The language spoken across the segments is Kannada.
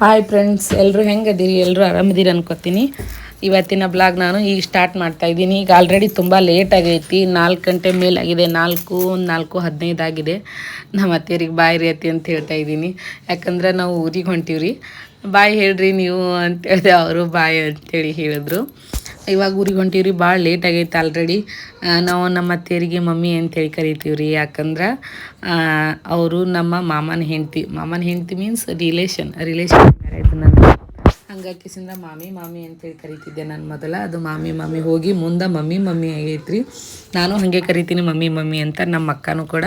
ಹಾಯ್ ಫ್ರೆಂಡ್ಸ್ ಎಲ್ಲರೂ ಹೆಂಗದಿರಿ? ಎಲ್ಲರೂ ಆರಾಮದಿರಿ ಅನ್ಕೋತೀನಿ. ಇವತ್ತಿನ ಬ್ಲಾಗ್ ನಾನು ಈಗ ಸ್ಟಾರ್ಟ್ ಮಾಡ್ತಾ ಇದ್ದೀನಿ. ಈಗ ಆಲ್ರೆಡಿ ತುಂಬ ಲೇಟ್ ಆಗೈತಿ. ನಾಲ್ಕು ಗಂಟೆ ಮೇಲಾಗಿದೆ. ನಾಲ್ಕು ನಾಲ್ಕು ಹದಿನೈದು ಆಗಿದೆ. ನಮ್ಮ ಅತ್ತೆಯರಿಗೆ ಬಾಯ್ ರೀ ಅತ್ತಿ ಅಂತ ಹೇಳ್ತಾ ಇದ್ದೀನಿ. ಯಾಕಂದ್ರೆ ನಾವು ಊರಿಗೆ ಹೊಂಟೀವ್ರಿ. ಬಾಯ್ ಹೇಳ್ರಿ ನೀವು ಅಂತ ಹೇಳಿದೆ ಅವರು ಬಾಯ್ ಅಂತೇಳಿ ಹೇಳಿದ್ರು. ಇವಾಗ ಊರಿಗೆ ಹೊಂಟೀವ್ರಿ. ಭಾಳ ಲೇಟ್ ಆಗೈತೆ ಆಲ್ರೆಡಿ ನಾವು ನಮ್ಮ ಅತ್ತೆಯರಿಗೆ ಮಮ್ಮಿ ಅಂತೇಳಿ ಕರಿತೀವಿ ರೀ ಯಾಕಂದ್ರೆ ಅವರು ನಮ್ಮ ಮಾಮನ ಹೆಂಡತಿ. ಮಾಮನ ಹೆಂಡತಿ ಮೀನ್ಸ್ ರಿಲೇಷನ್ ರಿಲೇಷನ್ ಮ್ಯಾರೇಜ್ ನನ್ನ ಹಂಗಾಕಿಸಿಂದ ಮಾಮಿ ಮಾಮಿ ಅಂತೇಳಿ ಕರಿತಿದ್ದೆ ನಾನು ಮೊದಲ. ಅದು ಮಾಮಿ ಮಾಮಿ ಹೋಗಿ ಮುಂದೆ ಮಮ್ಮಿ ಮಮ್ಮಿ ಆಗೈತ್ರಿ ನಾನು ಹಾಗೆ ಕರಿತೀನಿ ಮಮ್ಮಿ ಮಮ್ಮಿ ಅಂತ ನಮ್ಮ ಅಕ್ಕನೂ ಕೂಡ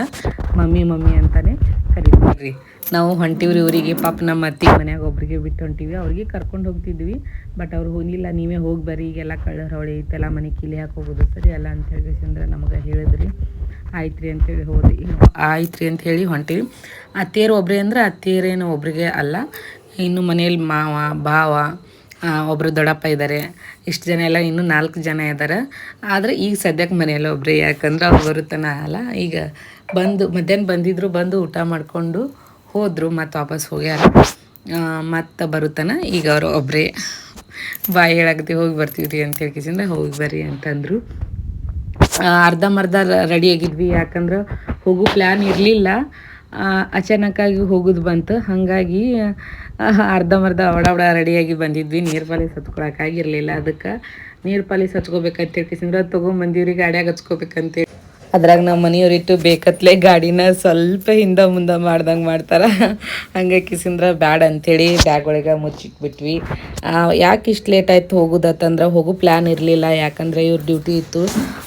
ಮಮ್ಮಿ ಮಮ್ಮಿ ಅಂತಲೇ ಕರಿತೀವಿ ನಾವು ಹೊಂಟಿವ್ರಿ ಇವರಿಗೆ ಪಾಪ ನಮ್ಮ ಅತ್ತಿ ಮನ್ಯಾಗ ಒಬ್ರಿಗೆ ಬಿಟ್ಟು ಹೊಂಟಿವಿ. ಅವ್ರಿಗೆ ಕರ್ಕೊಂಡು ಹೋಗ್ತಿದ್ವಿ. ಬಟ್ ಅವ್ರು ಹೋಗಿಲ್ಲ ನೀವೇ ಹೋಗಿ ಬರ್ರಿ. ಈಗೆಲ್ಲ ಕಳ್ಳರ ಹೊಳೆ ಐತೆಲ್ಲ, ಮನೆ ಕಿಲಿ ಹಾಕಿ ಹೋಗೋದು ಸರಿ ಅಲ್ಲ ಅಂತ ಹೇಳಿ ನಮಗೆ ಹೇಳಿದ್ರಿ. ಆಯ್ತು ರೀ ಅಂತೇಳಿ ಹೋದ್ರಿ. ಆಯ್ತು ರೀ ಅಂತ ಹೇಳಿ ಹೊಂಟೀವಿ ಅತ್ತೇರು ಒಬ್ಬರೇ ಅಂದ್ರೆ ಅತ್ತೇರೇನು ಒಬ್ಬರಿಗೆ ಅಲ್ಲ. ಇನ್ನು ಮನೆಯಲ್ಲಿ ಮಾವ, ಭಾವ ಒಬ್ಬರು ದೊಡ್ಡಪ್ಪ ಇದ್ದಾರೆ ಇಷ್ಟು ಜನ ಎಲ್ಲ ಇನ್ನೂ ನಾಲ್ಕು ಜನ ಇದ್ದಾರೆ ಆದರೆ ಈಗ ಸದ್ಯಕ್ಕೆ ಮನೆಯಲ್ಲಿ ಒಬ್ಬರೇ ಯಾಕಂದ್ರೆ ಅವ್ರು ಬರುತ್ತಾನ ಅಲ್ಲ. ಈಗ ಬಂದು ಮಧ್ಯಾಹ್ನ ಬಂದಿದ್ರು ಬಂದು ಊಟ ಮಾಡಿಕೊಂಡು ಹೋದರು ಮತ್ತು ವಾಪಸ್ ಹೋಗ್ಯಾರ. ಮತ್ತು ಬರುತ್ತಾನ ಈಗ ಅವರು ಒಬ್ಬರೇ ಬಾಯಿ ಹೇಳಾಕತ್ತಿ ಹೋಗಿ ಬರ್ತೀವಿ ರೀ ಅಂತ ಹೇಳ್ಕಿಸಿಂದ ಹೋಗಿ ಬರ್ರಿ ಅಂತಂದರು. ಅರ್ಧಂಬರ್ಧ ರೆಡಿ ಆಗಿದ್ವಿ. ಯಾಕಂದ್ರೆ ಹೋಗೋ ಪ್ಲ್ಯಾನ್ ಇರಲಿಲ್ಲ. ಅಚಾನಕ್ಕಾಗಿ ಹೋಗೋದು ಬಂತು. ಹಾಗಾಗಿ ಅರ್ಧಂಬರ್ಧ ಒಡ ರೆಡಿಯಾಗಿ ಬಂದಿದ್ವಿ. ನೀರು ಪಾಲಿಸ್ ಹಚ್ಕೊಳಕ್ಕಾಗಿರಲಿಲ್ಲ ಅದಕ್ಕೆ ನೀರು ಪಾಲಿಸ್ ಹಚ್ಕೋಬೇಕಂತ ಹೇಳ್ಕಿಸಿಂದ್ರೆ ತೊಗೊಂಬಂದಿವ್ರಿ. ಗಾಡಿಯಾಗ ಹಚ್ಕೋಬೇಕಂತೇಳಿ. ಅದ್ರಾಗ ನಮ್ಮ ಮನೆಯವ್ರಿಟ್ಟು ಬೇಕತ್ಲೆ ಗಾಡಿನ ಸ್ವಲ್ಪ ಹಿಂದೆ ಮುಂದೆ ಮಾಡ್ದಂಗೆ ಮಾಡ್ತಾರೆ. ಹಂಗೆ ಕಿಸಿಂದ್ರ ಬ್ಯಾಡ ಅಂಥೇಳಿ ಬ್ಯಾಗ್ ಒಳಗೆ ಮುಚ್ಚಿಟ್ಬಿಟ್ವಿ ಯಾಕೆ ಇಷ್ಟು ಲೇಟ್ ಆಯ್ತು ಹೋಗೋದತ್ತಂದ್ರೆ ಹೋಗೋ ಪ್ಲ್ಯಾನ್ ಇರಲಿಲ್ಲ. ಯಾಕಂದ್ರೆ ಇವ್ರ ಡ್ಯೂಟಿ ಇತ್ತು.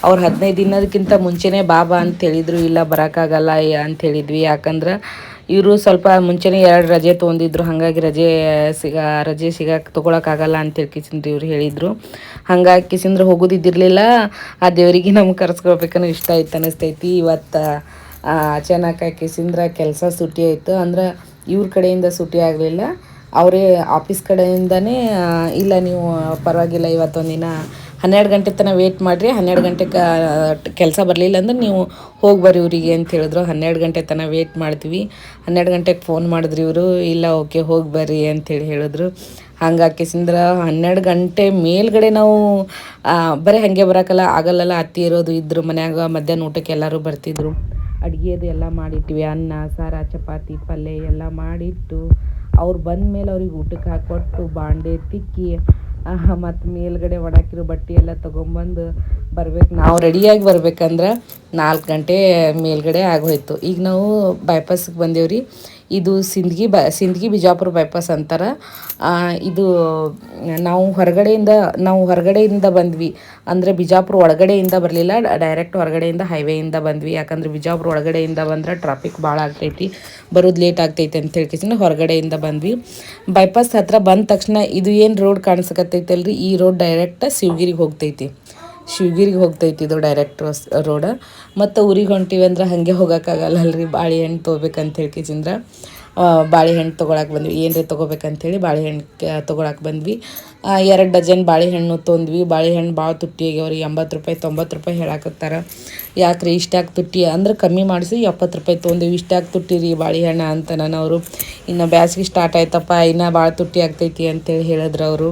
ಅವ್ರು ಹದಿನೈದು ದಿನದಕ್ಕಿಂತ ಮುಂಚೆನೇ ಬಾಬಾ ಅಂತ ಹೇಳಿದ್ರು. ಇಲ್ಲ, ಬರೋಕ್ಕಾಗಲ್ಲ ಅಂತ ಹೇಳಿದ್ವಿ. ಯಾಕಂದ್ರೆ ಇವರು ಸ್ವಲ್ಪ ಮುಂಚೆನೇ ಎರಡು ರಜೆ ತೊಗೊಂಡಿದ್ರು, ಹಾಗಾಗಿ ರಜೆ, ಸಿಗ, ರಜೆ ಸಿಗಕ್ಕೆ ತೊಗೊಳಕ್ಕಾಗಲ್ಲ ಅಂತ ಕಿಸಿಂದ್ರಿ ಇವ್ರು ಹೇಳಿದರು. ಹಂಗಾಗಿ ಕಿಸಿಂದ್ರೆ ಹೋಗೋದಿದ್ದಿರಲಿಲ್ಲ. ಆ ದೇವರಿಗೆ ನಮ್ಗೆ ಕರ್ಸ್ಕೊಳ್ಬೇಕನ್ನೋ ಇಷ್ಟ ಆಯ್ತು ಅನ್ನಿಸ್ತೈತಿ. ಇವತ್ತು ಅಚಾನಕ ಕಿಸಿಂದ್ರ ಕೆಲಸ ಸುಟಿ ಆಯಿತು. ಅಂದ್ರೆ ಇವ್ರ ಕಡೆಯಿಂದ ಸುಟಿ ಆಗಲಿಲ್ಲ. ಅವರೇ ಆಫೀಸ್ ಕಡೆಯಿಂದನೇ ಇಲ್ಲ ನೀವು ಪರವಾಗಿಲ್ಲ, ಇವತ್ತೊಂದಿನ ಹನ್ನೆರಡು ಗಂಟೆ ತನಕ ವೇಟ್ ಮಾಡಿರಿ. ಹನ್ನೆರಡು ಗಂಟೆ ಕೆಲಸ ಬರಲಿಲ್ಲ ಅಂದ್ರೆ ನೀವು ಹೋಗಿ ಬರ್ರಿ ಇವರಿಗೆ ಅಂತ ಹೇಳಿದ್ರು. ಹನ್ನೆರಡು ಗಂಟೆ ತನಕ ವೇಟ್ ಮಾಡ್ತೀವಿ. ಹನ್ನೆರಡು ಗಂಟೆಗೆ ಫೋನ್ ಮಾಡಿದ್ರಿ ಇವರು. ಇಲ್ಲ ಓಕೆ ಹೋಗಿ ಬರ್ರಿ ಅಂತೇಳಿ ಹೇಳಿದ್ರು. ಹಂಗಾಕಿ ಸಿಂದ್ರ, ಹನ್ನೆರಡು ಗಂಟೆ ಮೇಲ್ಗಡೆ ನಾವು ಬರೀ ಹಾಗೆ ಬರೋಕ್ಕಲ್ಲ ಆಗಲ್ಲಲ್ಲ, ಅತ್ತಿ ಇರೋದು ಇದ್ರು ಮನ್ಯಾಗ, ಮಧ್ಯಾಹ್ನ ಊಟಕ್ಕೆ ಎಲ್ಲರೂ ಬರ್ತಿದ್ರು. ಅಡುಗೆದು ಎಲ್ಲ ಮಾಡಿಟ್ವಿ, ಅನ್ನ, ಸಾರ, ಚಪಾತಿ, ಪಲ್ಯ ಎಲ್ಲ ಮಾಡಿಟ್ಟು, ಅವ್ರು ಬಂದ ಮೇಲೆ ಅವ್ರಿಗೆ ಊಟಕ್ಕೆ ಹಾಕ್ಕೊಟ್ಟು ಬಾಂಡೆ ತಿಕ್ಕಿ ಮತ್ತು ಮೇಲ್ಗಡೆ ಒಣಾಕಿರೋ ಬಟ್ಟೆ ಎಲ್ಲ ತೊಗೊಂಬಂದು ಬರ್ಬೇಕು. ನಾವು ರೆಡಿಯಾಗಿ ಬರ್ಬೇಕಂದ್ರೆ ನಾಲ್ಕು ಗಂಟೆ ಮೇಲ್ಗಡೆ ಆಗೋಯ್ತು. ಈಗ ನಾವು ಬೈಪಾಸ್ಗೆ ಬಂದೇವ್ರಿ. ಇದು ಸಿಂದಗಿ ಬ, ಸಿಂದಗಿ ಬಿಜಾಪುರ ಬೈಪಾಸ್ ಅಂತಾರೆ. ಇದು ನಾವು ಹೊರಗಡೆಯಿಂದ ನಾವು ಹೊರಗಡೆಯಿಂದ ಬಂದ್ವಿ. ಅಂದರೆ ಬಿಜಾಪುರ ಒಳಗಡೆಯಿಂದ ಬರಲಿಲ್ಲ ಡೈರೆಕ್ಟ್ ಹೊರಗಡೆಯಿಂದ ಹೈವೇಯಿಂದ ಬಂದ್ವಿ. ಯಾಕಂದ್ರೆ ಬಿಜಾಪುರ ಒಳಗಡೆಯಿಂದ ಬಂದ್ರೆ ಟ್ರಾಫಿಕ್ ಭಾಳ ಆಗ್ತೈತಿ, ಬರೋದು ಲೇಟ್ ಆಗ್ತೈತೆ ಅಂತ ಹೇಳ್ಕೇಸಿನ ಹೊರಗಡೆಯಿಂದ ಬಂದ್ವಿ. ಬೈಪಾಸ್ ಹತ್ರ ಬಂದ ತಕ್ಷಣ ಇದು ಏನು ರೋಡ್ ಕಾಣಿಸಕತ್ತೈತಲ್ರಿ? ಈ ರೋಡ್ ಡೈರೆಕ್ಟ್ ಶಿವಗಿರಿಗೆ ಹೋಗ್ತೈತಿ. ಶಿವಗಿರಿಗೆ ಹೋಗ್ತೈತಿ ಇದು ಡೈರೆಕ್ಟ್ ರೋಡ ಮತ್ತು ಊರಿಗೆ ಹೊಂಟಿವಿ ಅಂದ್ರೆ ಹಾಗೆ ಹೋಗೋಕ್ಕಾಗಲ್ಲ ಅಲ್ರಿ. ಬಾಳೆಹಣ್ಣು ತೊಗೋಬೇಕಂತ ಹೇಳ್ಕಿಸಿಂದ್ರ ಬಾಳೆಹಣ್ಣು ತೊಗೊಳಕ್ಕೆ ಬಂದ್ವಿ. ಏನರೇ ತೊಗೋಬೇಕಂಥೇಳಿ ಬಾಳೆಹಣ್ಣು ತೊಗೊಳಕ್ಕೆ ಬಂದ್ವಿ. ಎರಡು ಡಜನ್ ಬಾಳೆಹಣ್ಣು ತೊಂದ್ವಿ. ಬಾಳೆಹಣ್ಣು ಭಾಳ ತುಟ್ಟಿ ಆಗ್ಯಾವ್ರಿ. ಎಂಬತ್ತು ರೂಪಾಯಿ, ತೊಂಬತ್ತು ರೂಪಾಯಿ ಹೇಳಾಕತ್ತಾರ. ಯಾಕ್ರಿ ಇಷ್ಟಾಗಿ ತುಟ್ಟಿ? ಅಂದ್ರೆ ಕಮ್ಮಿ ಮಾಡಿಸಿ ಎಪ್ಪತ್ತು ರೂಪಾಯಿ ತೊಗೊಂಡಿವಿ ಇಷ್ಟಾಗಿ ತುಟ್ಟಿ ರೀ ಬಾಳೆಹಣ್ಣು ಅಂತ ನಾನು ಅವರು. ಇನ್ನು ಬ್ಯಾಸ್ಗೆ ಸ್ಟಾರ್ಟ್ ಆಯ್ತಪ್ಪ. ಇನ್ನೂ ಭಾಳ ತುಟ್ಟಿ ಆಗ್ತೈತಿ ಅಂತೇಳಿ ಹೇಳಿದ್ರು ಅವರು.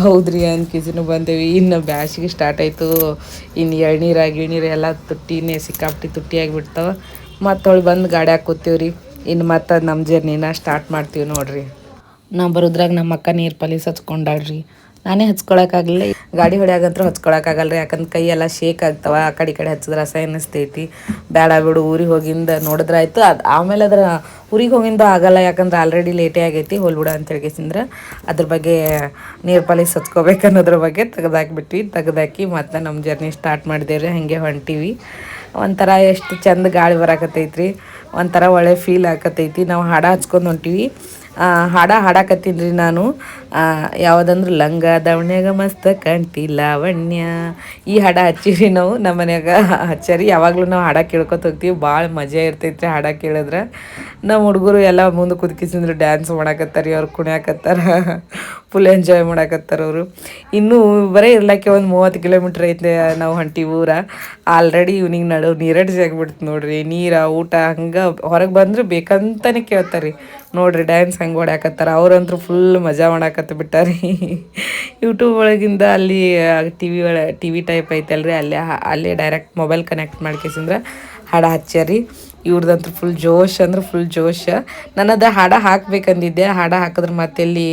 ಹೌದ್ರಿ ಕಿಸಿನೂ ಬಂದೇವಿ. ಇನ್ನು ಬ್ಯಾಸಿಗೆ ಸ್ಟಾರ್ಟ್ ಆಯಿತು. ಇನ್ನು ಎಳ್ನೀರು ಗಿಳ್ನೀರು ಎಲ್ಲ ತುಟ್ಟಿನೇ ಸಿಕ್ಕಾಪಟ್ಟಿ ತುಟ್ಟಿ ಆಗಿಬಿಡ್ತಾವೆ. ಮತ್ತು ಅವಳು ಬಂದು ಗಾಡ್ಯಾಗ ರೀ ಇನ್ನು ಮತ್ತೆ ನಮ್ಮ ಜರ್ನಿನ ಸ್ಟಾರ್ಟ್ ಮಾಡ್ತೀವಿ ನೋಡ್ರಿ. ನಾವು ಬರೋದ್ರಾಗ ನಮ್ಮ ಅಕ್ಕ ನೀರು ಪಲೀಸ್ ಹಚ್ಕೊಂಡಾಳ್ರಿ. ನಾನೇ ಹಚ್ಕೊಳಕ್ಕಾಗಲಿಲ್ಲ. ಗಾಡಿ ಹೊಡ್ಯಾಗಂತೂ ಹಚ್ಕೊಳಕ್ಕಾಗಲ್ಲ ರೀ ಯಾಕಂದ್ರೆ ಕೈ ಎಲ್ಲ ಶೇಕ್ ಆಗ್ತಾವ, ಆ ಕಡೆ ಈ ಕಡೆ ಹಚ್ಚಿದ್ರೆ ರಸ ಅನ್ನಿಸ್ತೈತಿ ಬೇಡ ಬಿಡು, ಊರಿಗೆ ಹೋಗಿಂದ ನೋಡಿದ್ರೆ ಆಯ್ತು. ಅದು ಆಮೇಲೆ ಅದ್ರ ಊರಿಗೆ ಹೋಗಿಂದ ಆಗಲ್ಲ, ಯಾಕಂದ್ರೆ ಆಲ್ರೆಡಿ ಲೇಟೇ ಆಗೈತಿ, ಹೋಲ್ಬಿಡ ಅಂತ ಹೇಳ್ಕೇಸಿಂದ್ರೆ ಅದ್ರ ಬಗ್ಗೆ ನೀರು ಪಾಲಿಸ್ ಹಚ್ಕೋಬೇಕು ಅನ್ನೋದ್ರ ಬಗ್ಗೆ ತೆಗ್ದಾಕ್ಬಿಟ್ವಿ. ತೆಗ್ದಾಕಿ ಮತ್ತೆ ನಮ್ಮ ಜರ್ನಿ ಸ್ಟಾರ್ಟ್ ಮಾಡಿದೇವ್ರಿ, ಹಾಗೆ ಹೊಂಟೀವಿ. ಒಂಥರ ಎಷ್ಟು ಚಂದ ಗಾಳಿ ಬರಾಕತ್ತೈತ್ರಿ. ಒಂಥರ ಒಳ್ಳೆ ಫೀಲ್ ಆಕತೈತಿ ನಾವು ಹಾಡ ಹಚ್ಕೊಂಡು ಹೊಂಟೀವಿ. ಹಾಡ ಹಾಡಾಕತ್ತೀನಿ ರೀ ನಾನು. ಯಾವುದಂದ್ರೆ ಲಂಗ ದವಣ್ಯಾಗ ಮಸ್ತ್ ಕಂಟಿ ಲಾವಣ್ಯ ಈ ಹಾಡ ಹಚ್ಚಿರಿ ನಾವು ನಮ್ಮ ಮನ್ಯಾಗ ಹಚ್ಚರಿ. ಯಾವಾಗಲೂ ನಾವು ಹಾಡ ಕೇಳ್ಕೊತ ಹೋಗ್ತೀವಿ. ಭಾಳ ಮಜಾ ಇರ್ತೈತ್ರಿ ಹಾಡ ಕೇಳಿದ್ರೆ. ನಮ್ಮ ಹುಡುಗರು ಎಲ್ಲ ಮುಂದೆ ಕುದಕಿಸಿದ್ರು ಡ್ಯಾನ್ಸ್ ಮಾಡಾಕತ್ತಾರ, ಅವ್ರು ಕುಣಿಯಾಕತ್ತಾರ. ಫುಲ್ ಎಂಜಾಯ್ ಮಾಡಾಕತ್ತಾರ ಅವರು. ಇನ್ನೂ ಬರೀ ಇರ್ಲಾಕೆ ಒಂದು ಮೂವತ್ತು ಕಿಲೋಮೀಟ್ರ್ ಐತೆ ನಾವು ಹೊಂಟಿ ಊರ. ಆಲ್ರೆಡಿ ಇವ್ನಿಂಗ್ ನಡು ನೀರಡಿಸಿ ಆಗಿಬಿಡ್ತು ನೋಡ್ರಿ. ನೀರ, ಊಟ, ಹಂಗೆ ಹೊರಗೆ ಬಂದ್ರೆ ಬೇಕಂತಾನೆ ಕೇಳ್ತಾರೆ. ನೋಡ್ರಿ ಡ್ಯಾನ್ಸ್ ಹಂಗೆ ಹೊಡ್ಯಾಕತ್ತಾರ ಅವ್ರಂತೂ ಫುಲ್ ಮಜಾ ಮಾಡಾಕತ್ತ ಬಿಟ್ಟಾರಿ. ಯೂಟ್ಯೂಬ್ ಒಳಗಿಂದ ಅಲ್ಲಿ ಟಿ ವಿ ಒಳ ಟಿ ವಿ ಟೈಪ್ ಐತಲ್ರಿ, ಅಲ್ಲೇ ಅಲ್ಲೇ ಡೈರೆಕ್ಟ್ ಮೊಬೈಲ್ ಕನೆಕ್ಟ್ ಮಾಡ್ಕೇಸಂದ್ರೆ ಹಾಡು ಹಚ್ಚಾರಿ. ಇವ್ರದಂತೂ ಫುಲ್ ಜೋಶ್ ಅಂದ್ರೆ ಫುಲ್ ಜೋಶ್. ನನ್ನದು ಹಾಡ ಹಾಕ್ಬೇಕಂದಿದ್ದೆ. ಹಾಡ ಹಾಕಿದ್ರೆ ಮತ್ತೆಲ್ಲಿ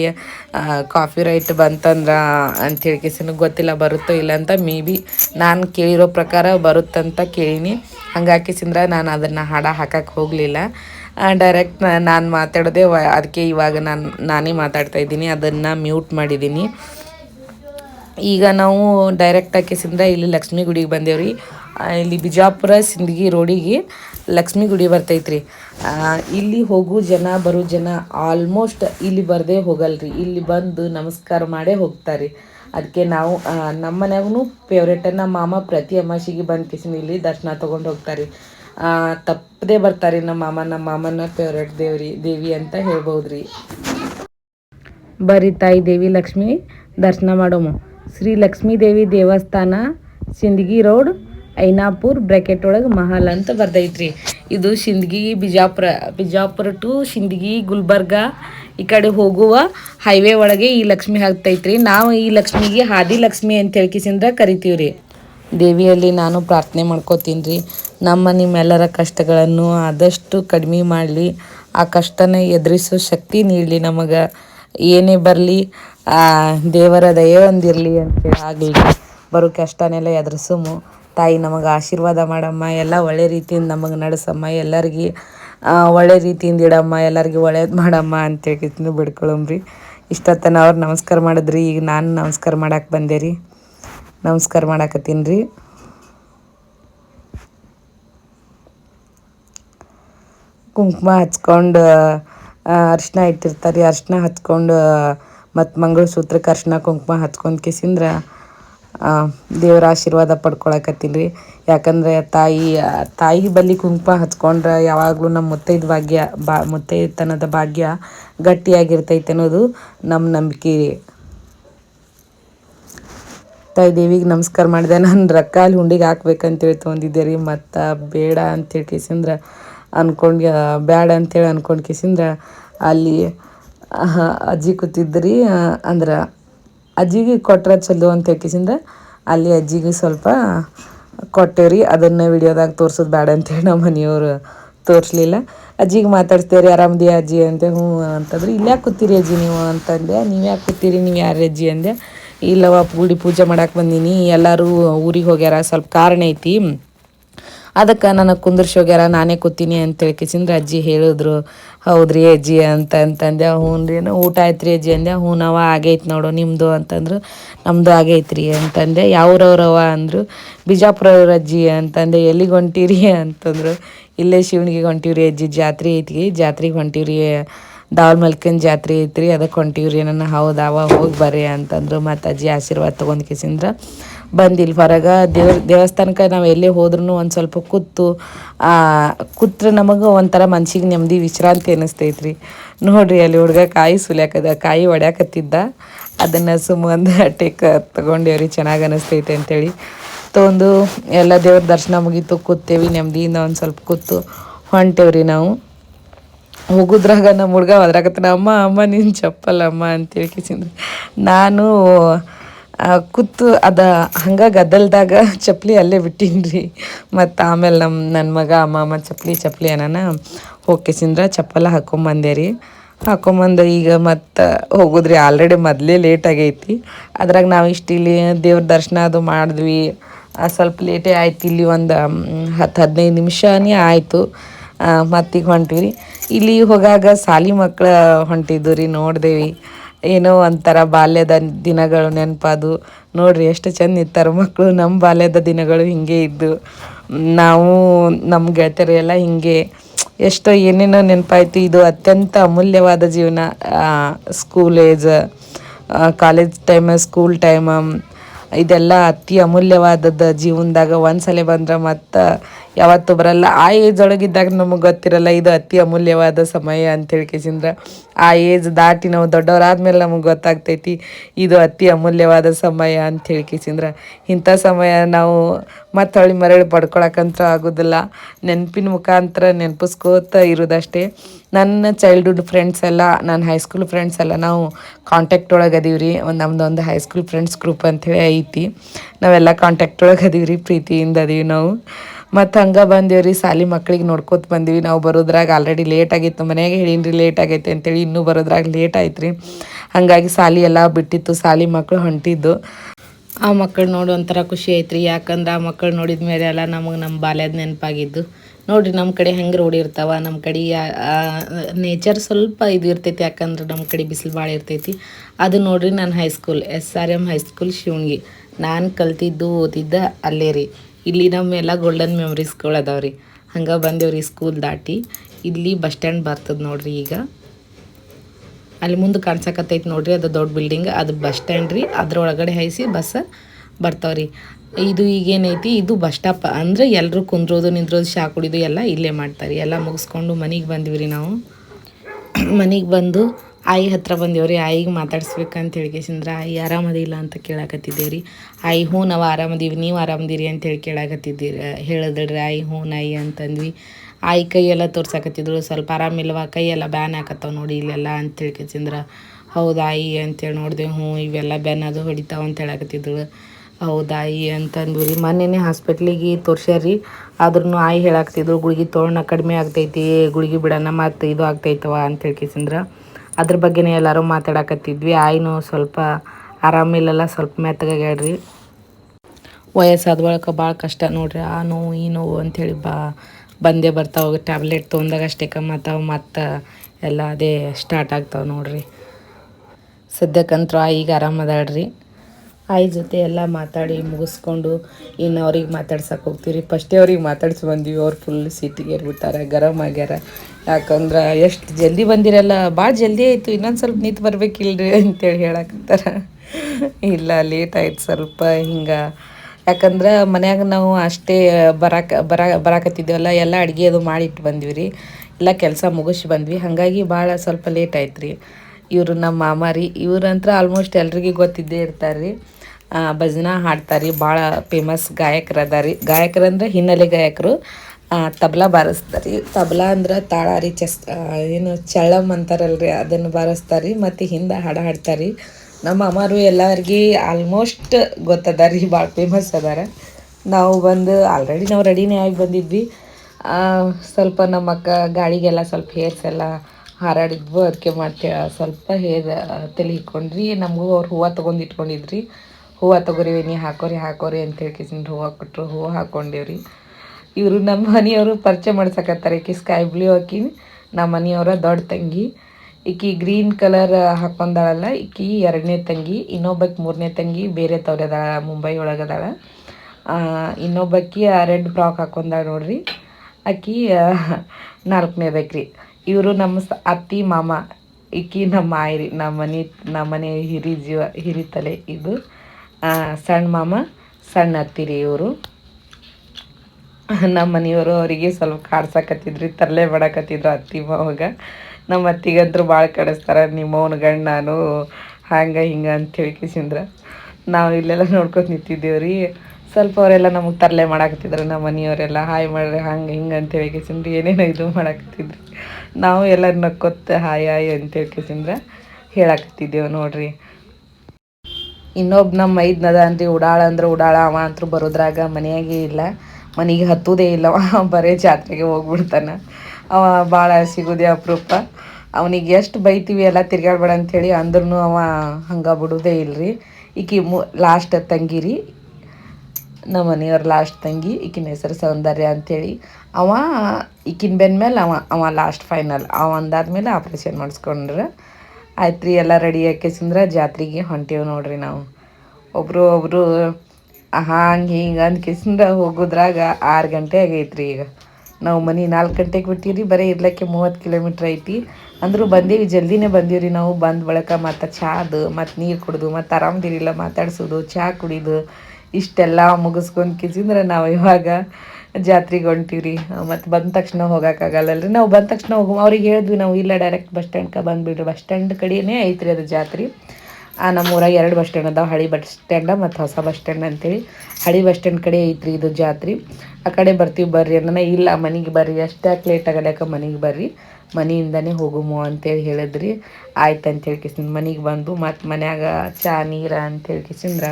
ಕಾಫಿ ರೈಟ್ ಬಂತಂದ್ರೆ ಅಂತ ಹೇಳ್ಕೇಸಿನ ಗೊತ್ತಿಲ್ಲ, ಬರುತ್ತೋ ಇಲ್ಲ ಅಂತ ಮೇ ಬಿ ನಾನು ಕೇಳಿರೋ ಪ್ರಕಾರ ಬರುತ್ತಂತ ಕೇಳೀನಿ. ಹಂಗಾಕಿಸಿಂದ್ರೆ ನಾನು ಅದನ್ನು ಹಾಡ ಹಾಕಕ್ಕೆ ಹೋಗಲಿಲ್ಲ. ಡೈರೆಕ್ಟ್ ನಾನು ಮಾತಾಡೋದೇ ಅದಕ್ಕೆ ಇವಾಗ ನಾನು, ನಾನೇ ಮಾತಾಡ್ತಾ ಇದ್ದೀನಿ. ಅದನ್ನು ಮ್ಯೂಟ್ ಮಾಡಿದ್ದೀನಿ. ಈಗ ನಾವು ಡೈರೆಕ್ಟ್ ಹಾಕಿಸಿಂದ್ರೆ ಇಲ್ಲಿ ಲಕ್ಷ್ಮೀ ಗುಡಿಗೆ ಬಂದೇವ್ರಿ. ಇಲ್ಲಿ ಬಿಜಾಪುರ, ಸಿಂದಗಿ ರೋಡಿಗೆ ಲಕ್ಷ್ಮಿ ಗುಡಿ ಬರ್ತೈತ್ರಿ. ಇಲ್ಲಿ ಹೋಗು ಜನ, ಬರೋ ಜನ ಆಲ್ಮೋಸ್ಟ್ ಇಲ್ಲಿ ಬರದೇ ಹೋಗಲ್ರಿ. ಇಲ್ಲಿ ಬಂದು ನಮಸ್ಕಾರ ಮಾಡೇ ಹೋಗ್ತಾರೆ. ಅದಕ್ಕೆ ನಾವು ನಮ್ಮ ಮನ್ಯಾಗೂ ಫೇವ್ರೇಟ್ ನಮ್ಮ ಮಾಮ ಪ್ರತಿ ಅಮಾಸಿಗೆ ಬಂದು ಕಿಸಿನ ಇಲ್ಲಿ ದರ್ಶನ ತೊಗೊಂಡು ಹೋಗ್ತಾರೆ. ತಪ್ಪದೇ ಬರ್ತಾರೆ ನಮ್ಮ ಮಾಮ. ನಮ್ಮ ಮಾಮನ ಫೇವ್ರೇಟ್ ದೇವ್ರಿ, ದೇವಿ ಅಂತ ಹೇಳ್ಬೋದ್ರಿ. ಬರೀ ತಾಯಿ ದೇವಿ ಲಕ್ಷ್ಮಿ ದರ್ಶನ ಮಾಡೋಮು. ಶ್ರೀ ಲಕ್ಷ್ಮೀ ದೇವಿ ದೇವಸ್ಥಾನ, ಸಿಂದಗಿ ರೋಡ್ ಐನಾಪುರ್ ಬ್ರ್ಯಾಕೆಟ್ ಒಳಗೆ ಮಹಲ್ ಅಂತ ಬರ್ದೈತ್ರಿ. ಇದು ಸಿಂದಗಿ ಬಿಜಾಪುರ ಬಿಜಾಪುರ ಟು ಸಿಂದಗಿ ಗುಲ್ಬರ್ಗ ಈ ಕಡೆ ಹೋಗುವ ಹೈವೇ ಒಳಗೆ ಈ ಲಕ್ಷ್ಮಿ ಆಗ್ತೈತ್ರಿ ನಾವು ಈ ಲಕ್ಷ್ಮಿಗೆ ಹಾದಿ ಲಕ್ಷ್ಮಿ ಅಂತ ಹೇಳ್ಕಿಸಿಂದ ಕರಿತೀವ್ರಿ. ದೇವಿಯಲ್ಲಿ ನಾನು ಪ್ರಾರ್ಥನೆ ಮಾಡ್ಕೋತೀನಿ ರೀ ನಮ್ಮ ನಿಮ್ಮೆಲ್ಲರ ಕಷ್ಟಗಳನ್ನು ಆದಷ್ಟು ಕಡಿಮೆ ಮಾಡಲಿ. ಆ ಕಷ್ಟನ ಎದುರಿಸೋ ಶಕ್ತಿ ನೀಡಲಿ ನಮಗೆ. ಏನೇ ಬರಲಿ ದೇವರ ದಯೆ ಒಂದಿರಲಿ ಅಂತೇಳಿ ಆಗಲಿ. ಬರೋ ಕಷ್ಟನೆಲ್ಲ ಎದುರಿಸುಮು. ತಾಯಿ ನಮಗೆ ಆಶೀರ್ವಾದ ಮಾಡಮ್ಮ. ಎಲ್ಲ ಒಳ್ಳೆ ರೀತಿಯಿಂದ ನಮಗೆ ನಡೆಸಮ್ಮ. ಎಲ್ಲರಿಗೆ ಒಳ್ಳೆ ರೀತಿಯಿಂದ ಇಡಮ್ಮ. ಎಲ್ಲರಿಗೆ ಒಳ್ಳೇದು ಮಾಡಮ್ಮ ಅಂತೇಳಿ ಬಿಡ್ಕೊಳಮ್ರಿ ಇಷ್ಟೊತ್ತನ ಅವ್ರು ನಮಸ್ಕಾರ ಮಾಡಿದ್ರಿ. ಈಗ ನಾನು ನಮಸ್ಕಾರ ಮಾಡಕ್ಕೆ ಬಂದೆ ರೀ. ನಮಸ್ಕಾರ ಮಾಡಾಕತ್ತೀನಿ ರೀ ಕುಂಕುಮ ಹಚ್ಕೊಂಡು ಅರ್ಶಿನ ಇಟ್ಟಿರ್ತಾರೆ. ಅರ್ಶಿನ ಹಚ್ಕೊಂಡು ಮತ್ತು ಮಂಗಳಸೂತ್ರಕ್ಕೆ ಅರ್ಶಿನ ಕುಂಕುಮ ಹಚ್ಕೊಂಡು ಕಿಸಿಂದ್ರ ದೇವರ ಆಶೀರ್ವಾದ ಪಡ್ಕೊಳಕತ್ತೀನಿ ರೀ ಯಾಕಂದರೆ ತಾಯಿ ತಾಯಿ ಬಲ್ಲಿ ಕುಂಕುಮ ಹಚ್ಕೊಂಡ್ರೆ ಯಾವಾಗಲೂ ನಮ್ಮ ಮುತ್ತೈದ ಭಾಗ್ಯ, ಬಾ ಮುತ್ತೈದತನದ ಭಾಗ್ಯ ಗಟ್ಟಿಯಾಗಿರ್ತೈತೆ ಅನ್ನೋದು ನಮ್ಮ ನಂಬಿಕೆ ರೀ. ತಾಯಿ ದೇವಿಗೆ ನಮಸ್ಕಾರ ಮಾಡಿದೆ. ನಾನು ರೊಕ್ಕ ಅಲ್ಲಿ ಹುಂಡಿಗೆ ಹಾಕ್ಬೇಕಂತೇಳಿ ತೊಗೊಂಡಿದ್ದೆ ರೀ. ಮತ್ತು ಬೇಡ ಅಂತೇಳಿ ಕಿಸಿಂದ್ರೆ ಅಂದ್ಕೊಂಡು ಬ್ಯಾಡ ಅಂತೇಳಿ ಅಂದ್ಕೊಂಡು ಕಿಸಿಂದ್ರೆ ಅಲ್ಲಿ ಅಜ್ಜಿ ಅಜ್ಜಿ ಕೂತಿದ್ರಿ ಅಂದ್ರೆ ಅಜ್ಜಿಗೆ ಕೊಟ್ರೆ ಚಲೋ ಅಂತ ಹೇಳ್ಕಿಸಿಂದ ಅಲ್ಲಿ ಅಜ್ಜಿಗೆ ಸ್ವಲ್ಪ ಕೊಟ್ಟೇವ್ರಿ, ಅದನ್ನು ವಿಡಿಯೋದಾಗ ತೋರ್ಸೋದು ಬೇಡ ಅಂತೇಳಿ ನಮ್ಮ ಮನೆಯವರು ತೋರಿಸ್ಲಿಲ್ಲ. ಅಜ್ಜಿಗೆ ಮಾತಾಡ್ತೇವ್ರಿ ಆರಾಮದಿ ಅಜ್ಜಿ? ಅಂತೆ ಹ್ಞೂ ಅಂತಂದ್ರೆ. ಇಲ್ಲಿ ಕೂತೀರಿ ಅಜ್ಜಿ ನೀವು? ಅಂತಂದೆ ನೀವು ಯಾಕೆ ಕೂತೀರಿ? ನೀವು ಯಾರು ಅಜ್ಜಿ? ಅಂದೆ. ಇಲ್ಲವ ಗುಡಿ ಪೂಜೆ ಮಾಡಕ್ಕೆ ಬಂದೀನಿ. ಎಲ್ಲರೂ ಊರಿಗೆ ಹೋಗ್ಯಾರ. ಸ್ವಲ್ಪ ಕಾರಣ ಐತಿ. ಅದಕ್ಕೆ ನನಗೆ ಕುಂದರ್ಸಿ ಹೋಗ್ಯಾರ, ನಾನೇ ಕೂತೀನಿ ಅಂತೇಳಿ ಕಿಸಿಂದ್ರ ಅಜ್ಜಿ ಹೇಳಿದ್ರು. ಹೌದ್ರಿ ಅಜ್ಜಿ ಅಂತ ಅಂತಂದೆ ಹ್ಞೂ ರೀ ಊಟ ಆಯ್ತು ರೀ ಅಜ್ಜಿ ಅಂದೆ ಹ್ಞೂ ನವ ಆಗೈತೆ ನೋಡು ನಿಮ್ಮದು ಅಂತಂದ್ರು. ನಮ್ಮದು ಆಗೈತೆ ರೀ ಅಂತಂದೆ, ಯಾವ್ರವ್ರವ ಅಂದರು. ಬಿಜಾಪುರವ್ರ ಅಜ್ಜಿ ಅಂತಂದೆ, ಎಲ್ಲಿಗೆ ಹೊಂಟೀರಿ ಅಂತಂದ್ರು. ಇಲ್ಲೇ ಶಿವನಿಗೆ ಹೊಂಟೀವ್ರಿ ಅಜ್ಜಿ, ಜಾತ್ರೆ ಐತಿ ಜಾತ್ರೆಗೆ ಹೊಂಟೀವ್ರಿ. ದಾವಲ್ ಮಲ್ಕನ್ ಜಾತ್ರೆ ಐತ್ರಿ ಅದಕ್ಕೆ ಹೊಂಟೀವ್ರಿ ನನ್ನ. ಹೌದಾವ ಹೋಗಿ ಬರ್ರಿ ಅಂತಂದ್ರು. ಮತ್ತು ಅಜ್ಜಿ ಆಶೀರ್ವಾದ ತೊಗೊಂಡು ಕಿಸಿಂದ್ರ. ಬಂದಿಲ್ಲ ಹೊರಗೆ. ದೇವ್ರ, ದೇವಸ್ಥಾನಕ್ಕೆ ನಾವು ಎಲ್ಲೇ ಹೋದ್ರೂ ಒಂದು ಸ್ವಲ್ಪ ಕೂತು ಕೂತ್ರೆ ನಮಗೆ ಒಂಥರ ಮನ್ಸಿಗೆ ನೆಮ್ಮದಿ ವಿಶ್ರಾಂತಿ ಅನ್ನಿಸ್ತೈತ್ರಿ. ನೋಡ್ರಿ ಅಲ್ಲಿ ಹುಡುಗ ಕಾಯಿ ಸುಲಿಯಾಕದ, ಕಾಯಿ ಒಡ್ಯಾಕತ್ತಿದ್ದ. ಅದನ್ನು ಸುಮ್ಮ ಒಂದು ಟೇಕ್ ತೊಗೊಂಡೇವ್ರಿ, ಚೆನ್ನಾಗಿ ಅನ್ನಿಸ್ತೈತೆ ಅಂಥೇಳಿ ತೊಗೊಂಡು ಎಲ್ಲ ದೇವ್ರ ದರ್ಶನ ಮುಗೀತು, ಕೂತೇವಿ ನೆಮ್ಮದಿಯಿಂದ ಒಂದು ಸ್ವಲ್ಪ ಕೂತು ಹೊಂಟೇವ್ರಿ ನಾವು. ಹೋಗುದ್ರಾಗ ನಮ್ಮ ಹುಡ್ಗ ಒದ್ರಾಕತ್ತಾನ ಅಮ್ಮ ಅಮ್ಮ ನಿನ್ನ ಚಪ್ಪಲ್ ಅಮ್ಮ ಅಂತೇಳಿ ಕಿಸಿಂದ್ರೆ. ನಾನು ಕೂತು ಅದ, ಹಂಗೆ ಗದ್ದಲ್ದಾಗ ಚಪ್ಪಲಿ ಅಲ್ಲೇ ಬಿಟ್ಟೀನಿ ರೀ ಮತ್ತು ಆಮೇಲೆ ನಮ್ಮ ನನ್ನ ಮಗ, ಅಮ್ಮ ಚಪ್ಪಲಿ ಚಪ್ಪಲಿ ಹೋಗಿ ಹೋಗಿಸಿಂದ್ರ ಚಪ್ಪಲ ಹಾಕೊಂಬಂದೆ ರೀ. ಹಾಕೊಂಬಂದು ಈಗ ಮತ್ತು ಹೋಗೋದ್ರಿ, ಆಲ್ರೆಡಿ ಮೊದಲೇ ಲೇಟ್ ಆಗೈತಿ. ಅದ್ರಾಗ ನಾವು ಇಷ್ಟು ಇಲ್ಲಿ ದೇವ್ರ ದರ್ಶನ ಅದು ಮಾಡಿದ್ವಿ. ಸ್ವಲ್ಪ ಲೇಟೇ ಆಯ್ತು ಇಲ್ಲಿ ಒಂದು ಹತ್ತು, ಹದಿನೈದು ನಿಮಿಷನೇ ಆಯಿತು. ಮತ್ತೀಗ ಹೊಂಟಿವಿ ಇಲ್ಲಿ ಹೋಗಾಗ ಸಾಲಿ ಮಕ್ಕಳು ಹೊಂಟಿದ್ದು ರೀ, ನೋಡ್ದೇವಿ. ಏನೋ ಒಂಥರ ಬಾಲ್ಯದ ದಿನಗಳು ನೆನಪದು. ನೋಡ್ರಿ ಎಷ್ಟು ಚೆಂದ ಇರ್ತಾರೆ ಮಕ್ಕಳು ನಮ್ಮ ಬಾಲ್ಯದ ದಿನಗಳು ಹಿಂಗೆ ಇದ್ದು. ನಾವು ನಮ್ಮ ಗೆಳತಿಯರು ಎಲ್ಲ ಹಿಂಗೆ. ಎಷ್ಟೋ ಏನೇನೋ ನೆನಪಾಯ್ತು. ಇದು ಅತ್ಯಂತ ಅಮೂಲ್ಯವಾದ ಜೀವನ. School age college time school time ಇದೆಲ್ಲ ಅತಿ ಅಮೂಲ್ಯವಾದದ್ದು ಜೀವನದಾಗ ಒಂದ್ಸಲ ಬಂದ್ರೆ ಮತ್ತು ಯಾವತ್ತೂ ಬರಲ್ಲ. ಆ ಏಜ್ ಒಳಗಿದ್ದಾಗ ನಮಗೆ ಗೊತ್ತಿರಲ್ಲ, ಇದು ಅತಿ ಅಮೂಲ್ಯವಾದ ಸಮಯ ಅಂತೇಳಿ ಕೇಸಿಂದ್ರ. ಆ ಏಜ್ ದಾಟಿ ನಾವು ದೊಡ್ಡವರಾದ್ಮೇಲೆ ನಮಗೆ ಗೊತ್ತಾಗ್ತೈತಿ, ಇದು ಅತಿ ಅಮೂಲ್ಯವಾದ ಸಮಯ ಅಂತೇಳಿ ಕೇಸಿಂದ್ರ. ಇಂಥ ಸಮಯ ನಾವು ಮತ್ತೆ ಹೊಳಿ ಮರಳಿ ಪಡ್ಕೊಳಕ್ಕಂತೂ ಆಗೋದಿಲ್ಲ. ನೆನಪಿನ ಮುಖಾಂತರ ನೆನಪಿಸ್ಕೋತ ಇರೋದಷ್ಟೇ. ನನ್ನ ಚೈಲ್ಡ್ಹುಡ್ ಫ್ರೆಂಡ್ಸ್ ಎಲ್ಲ, ನನ್ನ ಹೈಸ್ಕೂಲ್ ಫ್ರೆಂಡ್ಸ್ ಎಲ್ಲ ನಾವು ಕಾಂಟ್ಯಾಕ್ಟ್ ಒಳಗೆ ಅದೀವಿ ರೀ ಒಂದು ನಮ್ದು ಒಂದು ಹೈಸ್ಕೂಲ್ ಫ್ರೆಂಡ್ಸ್ ಗ್ರೂಪ್ ಅಂಥೇಳಿ ಐತಿ. ನಾವೆಲ್ಲ ಕಾಂಟ್ಯಾಕ್ಟ್ ಒಳಗೆ ಅದೀವಿ ರೀ ಪ್ರೀತಿಯಿಂದ ಅದೀವಿ ನಾವು. ಮತ್ತು ಹಂಗೆ ಬಂದೇವು ರೀ ಸಾಲಿ ಮಕ್ಳಿಗೆ ನೋಡ್ಕೊತ ಬಂದೀವಿ. ನಾವು ಬರೋದ್ರಾಗ ಆಲ್ರೆಡಿ ಲೇಟ್ ಆಗಿತ್ತು. ಮನೆಯಾಗೆ ಹೇಳಿನ್ರಿ ಲೇಟ್ ಆಗೈತೆ ಅಂತೇಳಿ ಇನ್ನೂ ಬರೋದ್ರಾಗ ಲೇಟ್ ಆಯ್ತು ರೀ ಹಾಗಾಗಿ ಸಾಲಿ ಎಲ್ಲ ಬಿಟ್ಟಿತ್ತು, ಸಾಲಿ ಮಕ್ಕಳು ಹೊಂಟಿದ್ದು. ಆ ಮಕ್ಕಳು ನೋಡಿ ಒಂಥರ ಖುಷಿ ಐತ್ರಿ. ಯಾಕಂದ್ರೆ ಆ ಮಕ್ಕಳು ನೋಡಿದ ಮೇಲೆ ಎಲ್ಲ ನಮಗೆ ನಮ್ಮ ಬಾಲ್ಯದ ನೆನಪಾಗಿದ್ದು. ನೋಡಿರಿ ನಮ್ಮ ಕಡೆ ಹೆಂಗೆ ರೋಡ್ ಇರ್ತಾವ ನಮ್ಮ ಕಡೆ ನೇಚರ್ ಸ್ವಲ್ಪ ಇದು ಇರ್ತೈತಿ. ಯಾಕಂದ್ರೆ ನಮ್ಮ ಕಡೆ ಬಿಸಿಲು ಭಾಳ ಇರ್ತೈತಿ. ಅದು ನೋಡ್ರಿ ನನ್ನ high school S R M high school Shivanagi. ನಾನು ಕಲ್ತಿದ್ದು ಓದಿದ್ದ ಅಲ್ಲೇ ರೀ. ಇಲ್ಲಿ ನಮ್ಮೆಲ್ಲ ಗೋಲ್ಡನ್ ಮೆಮ್ರೀಸ್ಗಳು ಅದಾವೆ ರೀ. ಹಂಗೆ ಬಂದೇವ್ರಿ ಸ್ಕೂಲ್ ದಾಟಿ. ಇಲ್ಲಿ ಬಸ್ ಸ್ಟ್ಯಾಂಡ್ ಬರ್ತದೆ ನೋಡ್ರಿ ಈಗ. ಅಲ್ಲಿ ಮುಂದೆ ಕಾಣ್ಸಕತ್ತೈತಿ ನೋಡ್ರಿ ಅದು ದೊಡ್ಡ ಬಿಲ್ಡಿಂಗ್ ಅದು ಬಸ್ ಸ್ಟ್ಯಾಂಡ್ ರೀ. ಅದ್ರೊಳಗಡೆ ಹೈಸಿ ಬಸ್ ಬರ್ತಾವ್ರಿ ಇದು ಈಗೇನೈತಿ, ಇದು ಬಸ್ ಸ್ಟಾಪ್ ಅಂದ್ರೆ ಎಲ್ಲರೂ ಕುಂದ್ರೋದು, ನಿಂದ್ರೋದು ಶಾ ಕುಡಿದು ಎಲ್ಲ ಇಲ್ಲೇ ಮಾಡ್ತಾರೆ. ಎಲ್ಲ ಮುಗಿಸ್ಕೊಂಡು ಮನೆಗೆ ಬಂದಿವಿ ರೀ ನಾವು. ಮನೆಗೆ ಬಂದು ಆಯಿ ಹತ್ರ ಬಂದೇವ್ರಿ, ಆಯಿಗೆ ಮಾತಾಡ್ಸ್ಬೇಕಂತ ಹೇಳ್ಕೇಸಿಂದ್ರ ಆಯಿ ಆರಾಮದಿಲ್ಲ ಅಂತ ಕೇಳಾಕತ್ತಿದ್ದೇವ್ರಿ. ಆಯಿ ಹ್ಞೂ ನಾವು ಆರಾಮದೀವಿ, ನೀವು ಆರಾಮದಿರಿ ಅಂತ ಹೇಳಿ ಕೇಳಾಕತ್ತಿದ್ದೀರಿ ಹೇಳಿದ್ರಿ ಆಯಿ ಹ್ಞೂ, ನಾಯಿ ಅಂತಂದ್ವಿ. ಆಯಿ ಕೈಯೆಲ್ಲ ತೋರ್ಸಾಕತ್ತಿದ್ರು ಸ್ವಲ್ಪ ಆರಾಮಿಲ್ವ ಕೈಯೆಲ್ಲ ಬ್ಯಾನ್ ಹಾಕತ್ತಾವ ನೋಡಿ ಇಲ್ಲೆಲ್ಲ ಅಂತ ಹೇಳ್ಕೇಸಿಂದ್ರ ಹೌದು ಆಯಿ ಅಂತೇಳಿ ನೋಡಿದೆ, ಹ್ಞೂ, ಇವೆಲ್ಲ ಬ್ಯಾನ್ ಅದು ಹೊಡಿತಾವ ಅಂತ ಹೇಳಾಕತ್ತಿದ್ರು ಹೌದಾಯಿ ಅಂತಂದ್ವಿ. ರೀ ಮೊನ್ನೆನೇ ಹಾಸ್ಪಿಟ್ಲಿಗೆ ತೋರ್ಸ್ಯಾರಿ ಆದ್ರೂ ಆಯಿ ಹೇಳಾಕ್ತಿದ್ರು ಗುಳಿಗೆ ತೊಗೊಳ ಕಡಿಮೆ ಆಗ್ತೈತಿ, ಗುಳಿಗೆ ಬಿಡೋಣ, ಮತ್ತು ಇದು ಆಗ್ತೈತವ ಅಂತ ಹೇಳ್ಕೇಸಿಂದ್ರ ಅದ್ರ ಬಗ್ಗೆನೇ ಎಲ್ಲರೂ ಮಾತಾಡಕತ್ತಿದ್ವಿ. ಆಯ್ನು ಸ್ವಲ್ಪ ಆರಾಮಿಲ್ಲಲ್ಲ ಸ್ವಲ್ಪ ಮೆತ್ತಗಾಗ್ಯಾಡ್ರಿ ವಯಸ್ಸಾದ ಬಳಿಕ ಭಾಳ ಕಷ್ಟ ನೋಡ್ರಿ. ಆ ನೋವು, ಈ ನೋವು ಅಂಥೇಳಿ ಬಾ, ಬಂದೇ ಬರ್ತಾವ. ಟ್ಯಾಬ್ಲೆಟ್ ತೊಗೊಂಡಾಗ ಅಷ್ಟೇ ಕಮ್ಮಿ ಆತಾವ. ಮತ್ತು ಎಲ್ಲ ಅದೇ ಸ್ಟಾರ್ಟ್ ಆಗ್ತಾವೆ ನೋಡ್ರಿ. ಸದ್ಯಕ್ಕಂತೂ ಈಗ ಆರಾಮದಾಳ್ರಿ ಆಯಿ ಜೊತೆ ಎಲ್ಲ ಮಾತಾಡಿ ಮುಗಿಸ್ಕೊಂಡು ಇನ್ನು ಅವ್ರಿಗೆ ಮಾತಾಡ್ಸಕ್ಕೆ ಹೋಗ್ತೀವಿ ಫಸ್ಟೇ ಅವ್ರಿಗೆ ಮಾತಾಡ್ಸಿ ಬಂದೀವಿ, ಅವ್ರು ಫುಲ್ ಸೀಟಿಗೆ ಏರ್ಬಿಟ್ಟಾರೆ ಗರಮ್ ಆಗ್ಯಾರ. ಯಾಕಂದ್ರೆ ಎಷ್ಟು ಜಲ್ದಿ ಬಂದಿರಲ್ಲ ಭಾಳ ಜಲ್ದಿ ಆಯಿತು, ಇನ್ನೊಂದು ಸ್ವಲ್ಪ ನಿಂತು ಬರ್ಬೇಕಿಲ್ರಿ ಅಂತೇಳಿ ಹೇಳಕತ್ತಾರ. ಇಲ್ಲ ಲೇಟ್ ಆಯ್ತು ಸ್ವಲ್ಪ ಹಿಂಗೆ. ಯಾಕಂದ್ರೆ ಮನ್ಯಾಗ ನಾವು ಅಷ್ಟೇ ಬರಾಕ, ಬರ, ಬರಾಕತ್ತಿದ್ದೇವಲ್ಲ, ಎಲ್ಲ ಅಡುಗೆ ಅದು ಮಾಡಿಟ್ಟು ಬಂದ್ವಿ ರೀ ಎಲ್ಲ ಕೆಲಸ ಮುಗಿಸಿ ಬಂದ್ವಿ. ಹಾಗಾಗಿ ಭಾಳ ಸ್ವಲ್ಪ ಲೇಟ್ ಆಯ್ತು ರೀ ಇವರು ನಮ್ಮ ಮಾಮಾರಿ, ಇವ್ರಂತ್ರ ಆಲ್ಮೋಸ್ಟ್ ಎಲ್ರಿಗೂ ಗೊತ್ತಿದ್ದೇ ಇರ್ತಾರೆ ರೀ ಭಜನಾ ಹಾಡ್ತಾರೆ, ಭಾಳ ಫೇಮಸ್ ಗಾಯಕರು ಅದಾರಿ. ರೀ ಗಾಯಕರಂದ್ರೆ ಹಿನ್ನೆಲೆ ಗಾಯಕರು ತಬಲಾ ಬಾರಿಸ್ತಾರೆ. ತಬಲಾ ಅಂದ್ರೆ ತಾಳಾರಿ ಚಸ್ ಏನು ಚಳ್ಳಮ್ ಅಂತಾರಲ್ರಿ, ಅದನ್ನು ಬಾರಿಸ್ತಾರೆ. ಮತ್ತು ಹಿಂದೆ ಹಾಡು ಹಾಡ್ತಾರೆ. ನಮ್ಮ ಅಮ್ಮರು ಎಲ್ಲರಿಗೆ ಆಲ್ಮೋಸ್ಟ್ ಗೊತ್ತದ ರೀ ಭಾಳ ಫೇಮಸ್ ಅದಾರ. ನಾವು ಬಂದು ಆಲ್ರೆಡಿ ನಾವು ರೆಡಿನೇ ಆಗಿ ಬಂದಿದ್ವಿ. ಸ್ವಲ್ಪ ನಮ್ಮ ಅಕ್ಕ ಗಾಳಿಗೆಲ್ಲ ಸ್ವಲ್ಪ ಹೇರ್ಸ್ ಎಲ್ಲ ಹಾರಾಡಿದ್ವು. ಅದಕ್ಕೆ ಮತ್ತೆ ಸ್ವಲ್ಪ ಹೇರ್ ತಲೆ ಇಟ್ಕೊಂಡ್ರಿ ನಮಗೂ ಅವ್ರು ಹೂವು ತೊಗೊಂಡು ಇಟ್ಕೊಂಡಿದ್ರಿ. ಹೂವು ತೊಗೊರಿವಿ, ನೀ ಹಾಕೋರಿ ಹಾಕೋರಿ ಅಂತ ಕಿಸಿನ ಹೂವು ಕೊಟ್ಟರು ಹೂವು ಹಾಕೊಂಡೇವ್ರಿ ಇವರು ನಮ್ಮ ಮನೆಯವರು ಪರಿಚಯ ಮಾಡ್ಸಕತ್ತಾರೆ. ಈಕಿ ಸ್ಕೈ ಬ್ಲೂ ಹಾಕಿ ನಮ್ಮ ಮನೆಯವರ ದೊಡ್ಡ ತಂಗಿ. ಈಕಿ ಗ್ರೀನ್ ಕಲರ್ ಹಾಕೊಂಡಾಳಲ್ಲ ಈಕಿ ಎರಡನೇ ತಂಗಿ ಇನ್ನೊಬ್ಬಕ್ಕೆ ಮೂರನೇ ತಂಗಿ, ಬೇರೆ ತವ್ರದಾಳ, ಮುಂಬೈ ಒಳಗದಾಳ. ಇನ್ನೊಬ್ಬಕ್ಕಿ ರೆಡ್ ಫ್ರಾಕ್ ಹಾಕೊಂಡಾಳ ನೋಡ್ರಿ. ಆಕಿ ನಾಲ್ಕನೇದಕ್ರಿ ಇವರು ನಮ್ಮ ಅತ್ತಿ, ಮಾಮ. ಈಕಿ ನಮ್ಮ ಆಯ್ರಿ ನಮ್ಮ ಮನೆ ನಮ್ಮ ಮನೆ ಹಿರಿ ಜೀವ, ಹಿರಿ ತಲೆ ಇದು. ಸಣ್ಣ ಮಾಮ ಸಣ್ಣ ಅತ್ತಿರಿ ಇವರು ನಮ್ಮ ಮನೆಯವರು ಅವರಿಗೆ ಸ್ವಲ್ಪ ಕಾಡ್ಸಕತ್ತಿದ್ರಿ, ತರಲೆ ಮಾಡಕತ್ತಿದ್ರು ಅತ್ತಿ ಮಾವಾಗ ನಮ್ಮ ಅತ್ತಿಗಂತರು ಭಾಳ ಕಡಿಸ್ತಾರೆ ನಿಮ್ಮವನ ಗಂಡ ನಾನು, ಹಂಗೆ ಹಿಂಗೆ ಅಂತ ಹೇಳ್ಕಿಸಿಂದ್ರ ನಾವು ಇಲ್ಲೆಲ್ಲ ನೋಡ್ಕೊತ ನಿಂತಿದ್ದೇವೆ ರೀ. ಸ್ವಲ್ಪ ಅವರೆಲ್ಲ ನಮಗೆ ತರಲೆ ಮಾಡಾಕತ್ತಿದ್ರು, ನಮ್ಮ ಮನೆಯವರೆಲ್ಲ ಹಾಯ್ ಮಾಡ್ರಿ, ಹಂಗೆ ಹಿಂಗೆ ಅಂತ ಹೇಳ್ಕಿಸಿಂದ್ರಿ ಏನೇನು ಇದು ಮಾಡಾಕತ್ತಿದ್ರಿ. ನಾವು ಎಲ್ಲ ನಕ್ಕೊತ್ತ ಹಾಯ್ ಹಾಯ್ ಅಂತ ಹೇಳ್ಕಿಸಿಂದ್ರ ಹೇಳಾಕತ್ತಿದ್ದೇವೆ ನೋಡ್ರಿ. ಇನ್ನೊಬ್ಬ ನಮ್ಮ ಮೈದ್ನದ ಅಂದ್ರಿ, ಉಡಾಳ ಅಂದ್ರೆ ಉಡಾಳ, ಅವ ಅಂತೂ ಬರೋದ್ರಾಗ ಮನೆಯಾಗೆ ಇಲ್ಲ. ಮನೆಗೆ ಹತ್ತುದೇ ಇಲ್ಲವ, ಬರೇ ಜಾತ್ರೆಗೆ ಹೋಗ್ಬಿಡ್ತಾನೆ. ಅವ ಭಾಳ ಸಿಗೋದೇ ಅಪರೂಪ. ಅವನಿಗೆ ಎಷ್ಟು ಬೈತೀವಿ ಎಲ್ಲ ತಿರ್ಗಾಡ್ಬೇಡ ಅಂಥೇಳಿ ಅಂದ್ರೂ ಅವ ಹಂಗೆ ಬಿಡೋದೇ ಇಲ್ರಿ. ಈಕಿ ಮು ಲಾಸ್ಟ್ ತಂಗಿ ರೀ. ನಮ್ಮ ಮನೆಯವ್ರ ಲಾಸ್ಟ್ ತಂಗಿ, ಈಕಿನ ಹೆಸರು ಸೌಂದರ್ಯ ಅಂಥೇಳಿ ಅವ ಈಕಿನ ಬೆನ್ಮೇಲೆ ಅವ ಅವ ಲಾಸ್ಟ್ ಫೈನಲ್ ಅವ ಅಂದಾದ್ಮೇಲೆ ಆಪ್ರೇಷನ್ ಮಾಡಿಸ್ಕೊಂಡ್ರೆ. ಆಯ್ತು ರೀ ಎಲ್ಲ ರೆಡಿ ಹಾಕಿಸಿಂದ್ರೆ ಜಾತ್ರೆಗೆ ಹೊಂಟೇವು ನೋಡ್ರಿ ನಾವು. ಒಬ್ಬರು ಒಬ್ಬರು ಹಂಗೆ ಹಿಂಗೆ ಅಂದ್ಕಿಸಿಂದ ಹೋಗೋದ್ರಾಗ ಆರು ಗಂಟೆ ಆಗೈತೆ ರೀ ಈಗ. ನಾವು ಮನೆ ನಾಲ್ಕು ಗಂಟೆಗೆ ಬಿಟ್ಟಿರಿ ಬರೀ ಇರ್ಲಿಕ್ಕೆ ಮೂವತ್ತು ಕಿಲೋಮೀಟ್ರ್ ಐತಿ. ಅಂದರೂ ಬಂದೀವಿ, ಜಲ್ದಿನೇ ಬಂದೀವಿ ರೀ ನಾವು. ಬಂದ ಬಳಿಕ ಮತ್ತು ಚಾದು, ಮತ್ತು ನೀರು ಕುಡ್ದು, ಮತ್ತು ಆರಾಮದಿರಿಲ್ಲ ಮಾತಾಡ್ಸೋದು ಚಹಾ ಕುಡಿದು, ಇಷ್ಟೆಲ್ಲ ಮುಗಿಸ್ಕೊಂಡು ಕಿಸಿಂದ್ರೆ ನಾವು ಇವಾಗ ಜಾತ್ರೆಗೆ ಹೊಂಟೀವಿ ರೀ ಮತ್ತು ಬಂದ ತಕ್ಷಣ ಹೋಗೋಕ್ಕಾಗಲ್ಲಲ್ಲ ರೀ ನಾವು ಬಂದ ತಕ್ಷಣ ಹೋಗು, ಅವ್ರಿಗೆ ಹೇಳಿದ್ವಿ ನಾವು ಇಲ್ಲ ಡೈರೆಕ್ಟ್ ಬಸ್ ಸ್ಟ್ಯಾಂಡ್ಗೆ ಬಂದುಬಿಡ್ರಿ. ಬಸ್ ಸ್ಟ್ಯಾಂಡ್ ಕಡೆಯೇ ಐತ್ರಿ ಅದು ಜಾತ್ರೆ. ಆ ನಮ್ಮೂರಾಗ ಎರಡು ಬಸ್ ಸ್ಟ್ಯಾಂಡ್ ಅದಾವೆ. ಹಳಿ ಬಸ್ ಸ್ಟ್ಯಾಂಡ ಮತ್ತು ಹೊಸ ಬಸ್ ಸ್ಟ್ಯಾಂಡ್ ಅಂತೇಳಿ. ಹಳಿ ಬಸ್ ಸ್ಟ್ಯಾಂಡ್ ಕಡೆ ಐತ್ರಿ ಇದು ಜಾತ್ರೆ. ಆ ಕಡೆ ಬರ್ತೀವಿ ಬರ್ರಿ ಅಂದ್ರೆ ಇಲ್ಲ ಮನೆಗೆ ಬರ್ರಿ. ಅಷ್ಟಾಕೆ ಲೇಟ್ ಆಗಲ್ಯಾಕ ಮನೆಗೆ ಬರ್ರಿ. ಮನೆಯಿಂದನೇ ಹೋಗುಮು ಅಂತೇಳಿ ಹೇಳಿದ್ರಿ. ಆಯ್ತು ಅಂತೇಳಿ ಕಿಸಿಂದ ಮನೆಗೆ ಬಂದು ಮತ್ತು ಮನ್ಯಾಗ ಚಾ, ನೀರು ಅಂತೇಳಿ ಕಿಸಿಂದ್ರ.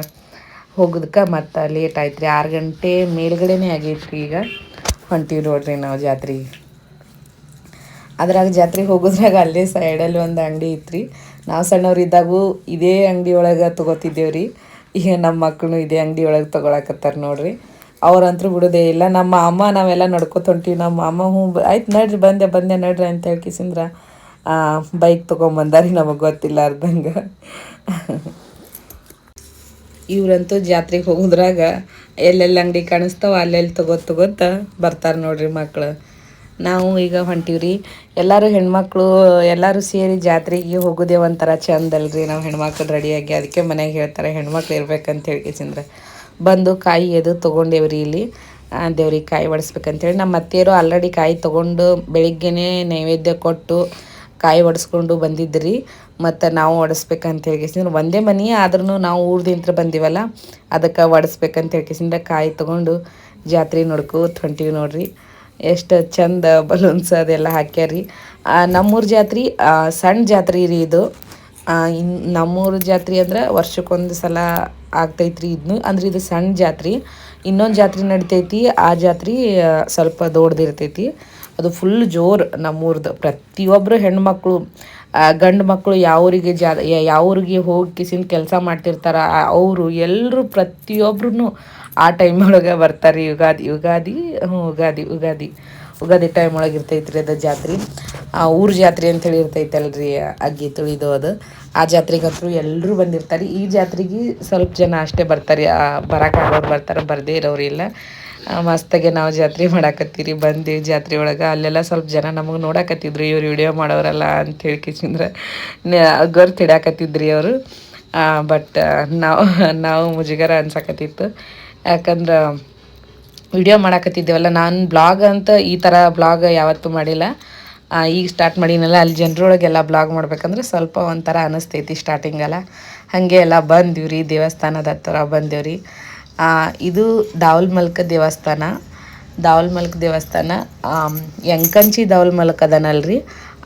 ಹೋಗೋದಕ್ಕೆ ಮತ್ತು ಲೇಟ್ ಆಯ್ತು ರೀ ಆರು ಗಂಟೆ ಮೇಲ್ಗಡೆನೇ ರೀ ಈಗ. ಹೊಂಟೀವಿ ನೋಡ್ರಿ ನಾವು ಜಾತ್ರೆಗೆ ಅದ್ರಾಗ ಜಾತ್ರೆಗೆ ಹೋಗೋದ್ರಾಗ ಅಲ್ಲೇ ಸೈಡಲ್ಲಿ ಒಂದು ಅಂಗಡಿ ಇತ್ತು ನಾವು ಸಣ್ಣವ್ರಿದ್ದಾಗೂ ಇದೇ ಅಂಗಡಿ ಒಳಗೆ ತೊಗೋತಿದ್ದೇವೆ ರೀ ಈಗ ನಮ್ಮ ಮಕ್ಕಳು ಇದೇ ಅಂಗಡಿ ಒಳಗೆ ತೊಗೊಳಕತ್ತಾರ ನೋಡ್ರಿ. ಅವ್ರಂತೂ ಬಿಡೋದೇ ಇಲ್ಲ. ನಮ್ಮ ಅಮ್ಮ ನಾವೆಲ್ಲ ನಡ್ಕೊತ ಹೊಂಟೀವಿ. ನಮ್ಮ ಅಮ್ಮ ಹ್ಞೂ ಆಯ್ತು ನಡ್ರಿ, ಬಂದೆ ಬಂದೆ ನಡ್ರಿ ಅಂತ ಹೇಳ್ಕಿಸಿಂದ್ರ ಬೈಕ್ ತೊಗೊಂಬಂದಾರಿ ನಮಗೆ ಗೊತ್ತಿಲ್ಲ ಅರ್ಧಂಗೆ ಇವ್ರಂತೂ ಜಾತ್ರೆಗೆ ಹೋಗೋದ್ರಾಗ ಎಲ್ಲೆಲ್ಲಿ ಅಂಗಡಿ ಕಾಣಿಸ್ತಾವ ಅಲ್ಲೆಲ್ಲಿ ತಗೋತ ತಗೋತ ಬರ್ತಾರೆ ನೋಡ್ರಿ ಮಕ್ಕಳು ನಾವು ಈಗ ಹೊಂಟೀವ್ರಿ. ಎಲ್ಲರೂ ಹೆಣ್ಮಕ್ಳು ಎಲ್ಲರೂ ಸೇರಿ ಜಾತ್ರೆಗೆ ಹೋಗೋದೇ ಒಂಥರ ಚಂದಲ್ರಿ ನಾವು ಹೆಣ್ಮಕ್ಳು ರೆಡಿಯಾಗಿ ಅದಕ್ಕೆ ಮನೆಗೆ ಹೇಳ್ತಾರೆ ಹೆಣ್ಮಕ್ಳು ಇರ್ಬೇಕಂತ ಚಂದ್ರ ಬಂದು ಕಾಯಿ ಎದು ತೊಗೊಂಡೇವ್ರಿ ಇಲ್ಲಿ. ದೇವ್ರಿಗೆ ಕಾಯಿ ಒಡಿಸ್ಬೇಕಂತೇಳಿ. ನಮ್ಮ ಅತ್ತೆಯರು ಆಲ್ರೆಡಿ ಕಾಯಿ ತೊಗೊಂಡು ಬೆಳಿಗ್ಗೆನೇ ನೈವೇದ್ಯ ಕೊಟ್ಟು ಕಾಯಿ ಒಡಿಸ್ಕೊಂಡು ಬಂದಿದ್ರಿ, ಮತ್ತು ನಾವು ಒಡಿಸ್ಬೇಕಂತ ಹೇಳ್ಕೇಸಿಂದ್ರೆ ಒಂದೇ ಮನೆ ಆದ್ರೂ ನಾವು ಊರ್ದಿಂತ್ರ ಬಂದಿವಲ್ಲ, ಅದಕ್ಕೆ ಒಡಿಸ್ಬೇಕಂತ ಹೇಳ್ಕೇಸಿಂದ ಕಾಯಿ ತೊಗೊಂಡು ಜಾತ್ರೆ ನೋಡ್ಕೋತ ಹೊಂಟೀವಿ ನೋಡ್ರಿ. ಎಷ್ಟು ಚಂದ ಬಲೂನ್ಸ್ ಅದೆಲ್ಲ ಹಾಕ್ಯಾರಿ. ನಮ್ಮೂರ ಜಾತ್ರೆ ಸಣ್ಣ ಜಾತ್ರೆ ರೀ ಇದು. ಇನ್ ನಮ್ಮೂರ ಜಾತ್ರೆ ಅಂದ್ರೆ ವರ್ಷಕ್ಕೊಂದು ಸಲ ಆಗ್ತೈತ್ರಿ ಇದನ್ನು ಅಂದ್ರೆ ಇದು ಸಣ್ಣ ಜಾತ್ರೆ. ಇನ್ನೊಂದು ಜಾತ್ರೆ ನಡಿತೈತಿ, ಆ ಜಾತ್ರೆ ಸ್ವಲ್ಪ ದೊಡ್ಡದಿರ್ತೈತಿ. ಅದು ಫುಲ್ ಜೋರು ನಮ್ಮೂರ್ದು. ಪ್ರತಿಯೊಬ್ಬರು ಹೆಣ್ಮಕ್ಳು ಗಂಡು ಮಕ್ಕಳು ಯಾವರಿಗೆ ಜಾ ಯಾವ್ರಿಗೆ ಹೋಗಿ ಕಿಸಿನ ಕೆಲಸ ಮಾಡ್ತಿರ್ತಾರ ಅವರು ಎಲ್ಲರೂ ಪ್ರತಿಯೊಬ್ರು ಆ ಟೈಮ್ ಒಳಗೆ ಬರ್ತಾರೆ. ಯುಗಾದಿ ಯುಗಾದಿ ಯುಗಾದಿ ಯುಗಾದಿ ಯುಗಾದಿ ಟೈಮ್ ಒಳಗೆ ಇರ್ತೈತ್ರಿ ಅದು ಜಾತ್ರೆ. ಊರ ಜಾತ್ರೆ ಅಂತೇಳಿ ಇರ್ತೈತಲ್ರಿ, ಅಗ್ಗಿ ತುಳಿದು ಅದು. ಆ ಜಾತ್ರೆಗಂತೂ ಎಲ್ಲರೂ ಬಂದಿರ್ತಾರೆ. ಈ ಜಾತ್ರೆಗೆ ಸ್ವಲ್ಪ ಜನ ಅಷ್ಟೇ ಬರ್ತಾರೆ. ಬರೋಕ್ಕಾಗೋರು ಬರ್ತಾರೆ, ಬರದೇ ಇರೋರು ಇಲ್ಲ. ಮಸ್ತಾಗೆ ನಾವು ಜಾತ್ರೆ ಮಾಡಾಕತ್ತೀರಿ. ಬಂದು ಜಾತ್ರೆ ಒಳಗೆ ಅಲ್ಲೆಲ್ಲ ಸ್ವಲ್ಪ ಜನ ನಮಗೆ ನೋಡಾಕತ್ತಿದ್ರು. ಇವ್ರು ವಿಡಿಯೋ ಮಾಡೋರಲ್ಲ ಅಂತ ಹೇಳ್ಕಿಸಿಂದ್ರೆ ಗೊರ್ ತಿಡಾಕತ್ತಿದ್ರಿ ಅವರು. ಬಟ್ ನಾವು ನಾವು ಮುಜುಗರ ಅನ್ಸಕತ್ತಿತ್ತು. ಯಾಕಂದ್ರೆ ವಿಡಿಯೋ ಮಾಡಾಕತ್ತಿದ್ದೇವಲ್ಲ, ನಾನು ಬ್ಲಾಗ್ ಅಂತ ಈ ಥರ ಬ್ಲಾಗ್ ಯಾವತ್ತೂ ಮಾಡಿಲ್ಲ. ಈಗ ಸ್ಟಾರ್ಟ್ ಮಾಡಿನಲ್ಲ ಅಲ್ಲಿ ಜನರೊಳಗೆಲ್ಲ ಬ್ಲಾಗ್ ಮಾಡ್ಬೇಕಂದ್ರೆ ಸ್ವಲ್ಪ ಒಂಥರ ಅನಿಸ್ತೈತಿ ಸ್ಟಾರ್ಟಿಂಗೆಲ್ಲ ಹಾಗೆ ಎಲ್ಲ ಬಂದಿವ್ರಿ ದೇವಸ್ಥಾನದ ಹತ್ತಿರ ಬಂದೇವ್ರಿ ಇದು ದಾವಲ್ ಮಲ್ಕ ದೇವಸ್ಥಾನ. ದಾವಲ್ ಮಲ್ಕ ದೇವಸ್ಥಾನ ಎಂಕಂಚಿ ದಾವಲ್ ಮಲ್ಕ್ ಅದನಲ್ರಿ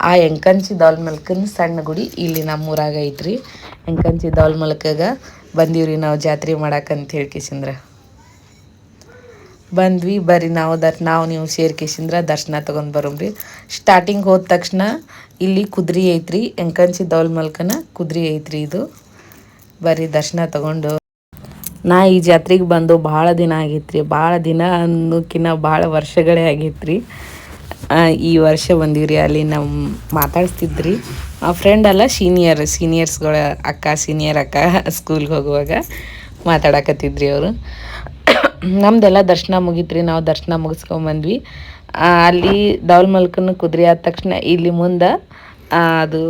ಆ ಎಂಕಂಚಿ ದಾವಲ್ ಮಲ್ಕನ ಸಣ್ಣ ಗುಡಿ ಇಲ್ಲಿ ನಮ್ಮೂರಾಗ ಐತ್ರಿ. ಎಂಕಂಚಿ ದಾವಲ್ ಮಲ್ಕಾಗ ಬಂದೀವ್ರಿ ನಾವು ಜಾತ್ರೆ ಮಾಡಕ್ಕಂತ ಹೇಳ್ಕಿಸಿಂದ್ರ ಬಂದ್ವಿ. ಬರ್ರಿ ನಾವು ದರ್, ನಾವು ನೀವು ಸೇರ್ಕೇಸಿಂದ್ರ ದರ್ಶನ ತೊಗೊಂಡು ಬರೋಮ್ರಿ ಸ್ಟಾರ್ಟಿಂಗ್ ಹೋದ ತಕ್ಷಣ ಇಲ್ಲಿ ಕುದ್ರಿ ಐತ್ರಿ. ಎಂಕಂಚಿ ದೌಲ್ ಮಲ್ಕನ ಕುದ್ರಿ ಐತ್ರಿ ಇದು. ಬರ್ರಿ ದರ್ಶನ ತಗೊಂಡು. ನಾ ಈ ಜಾತ್ರೆಗೆ ಬಂದು ಭಾಳ ದಿನ ಆಗೈತ್ರಿ. ಭಾಳ ದಿನ ಅನ್ನೋಕ್ಕಿನ್ನ ಭಾಳ ವರ್ಷಗಳೇ ಆಗೈತ್ರಿ. ಈ ವರ್ಷ ಬಂದಿವ್ರಿ ಅಲ್ಲಿ ನಮ್ಮ ಮಾತಾಡ್ತಿದ್ರಿ ಆ ಫ್ರೆಂಡ್ ಅಲ್ಲ ಸೀನಿಯರ್ ಸೀನಿಯರ್ಸ್ಗಳ ಅಕ್ಕ ಸೀನಿಯರ್ ಅಕ್ಕ ಸ್ಕೂಲ್ಗೆ ಹೋಗುವಾಗ ಮಾತಾಡಕತ್ತಿದ್ರಿ ಅವರು. ನಮ್ದೆಲ್ಲ ದರ್ಶನ ಮುಗೀತ್ರಿ, ನಾವು ದರ್ಶನ ಮುಗಿಸ್ಕೊಂಬಂದ್ವಿ. ಅಲ್ಲಿ ದೌಲ್ ಮಲ್ಕನ ಕುದುರೆ ಆದ ತಕ್ಷಣ ಇಲ್ಲಿ ಮುಂದೆ ಅದು,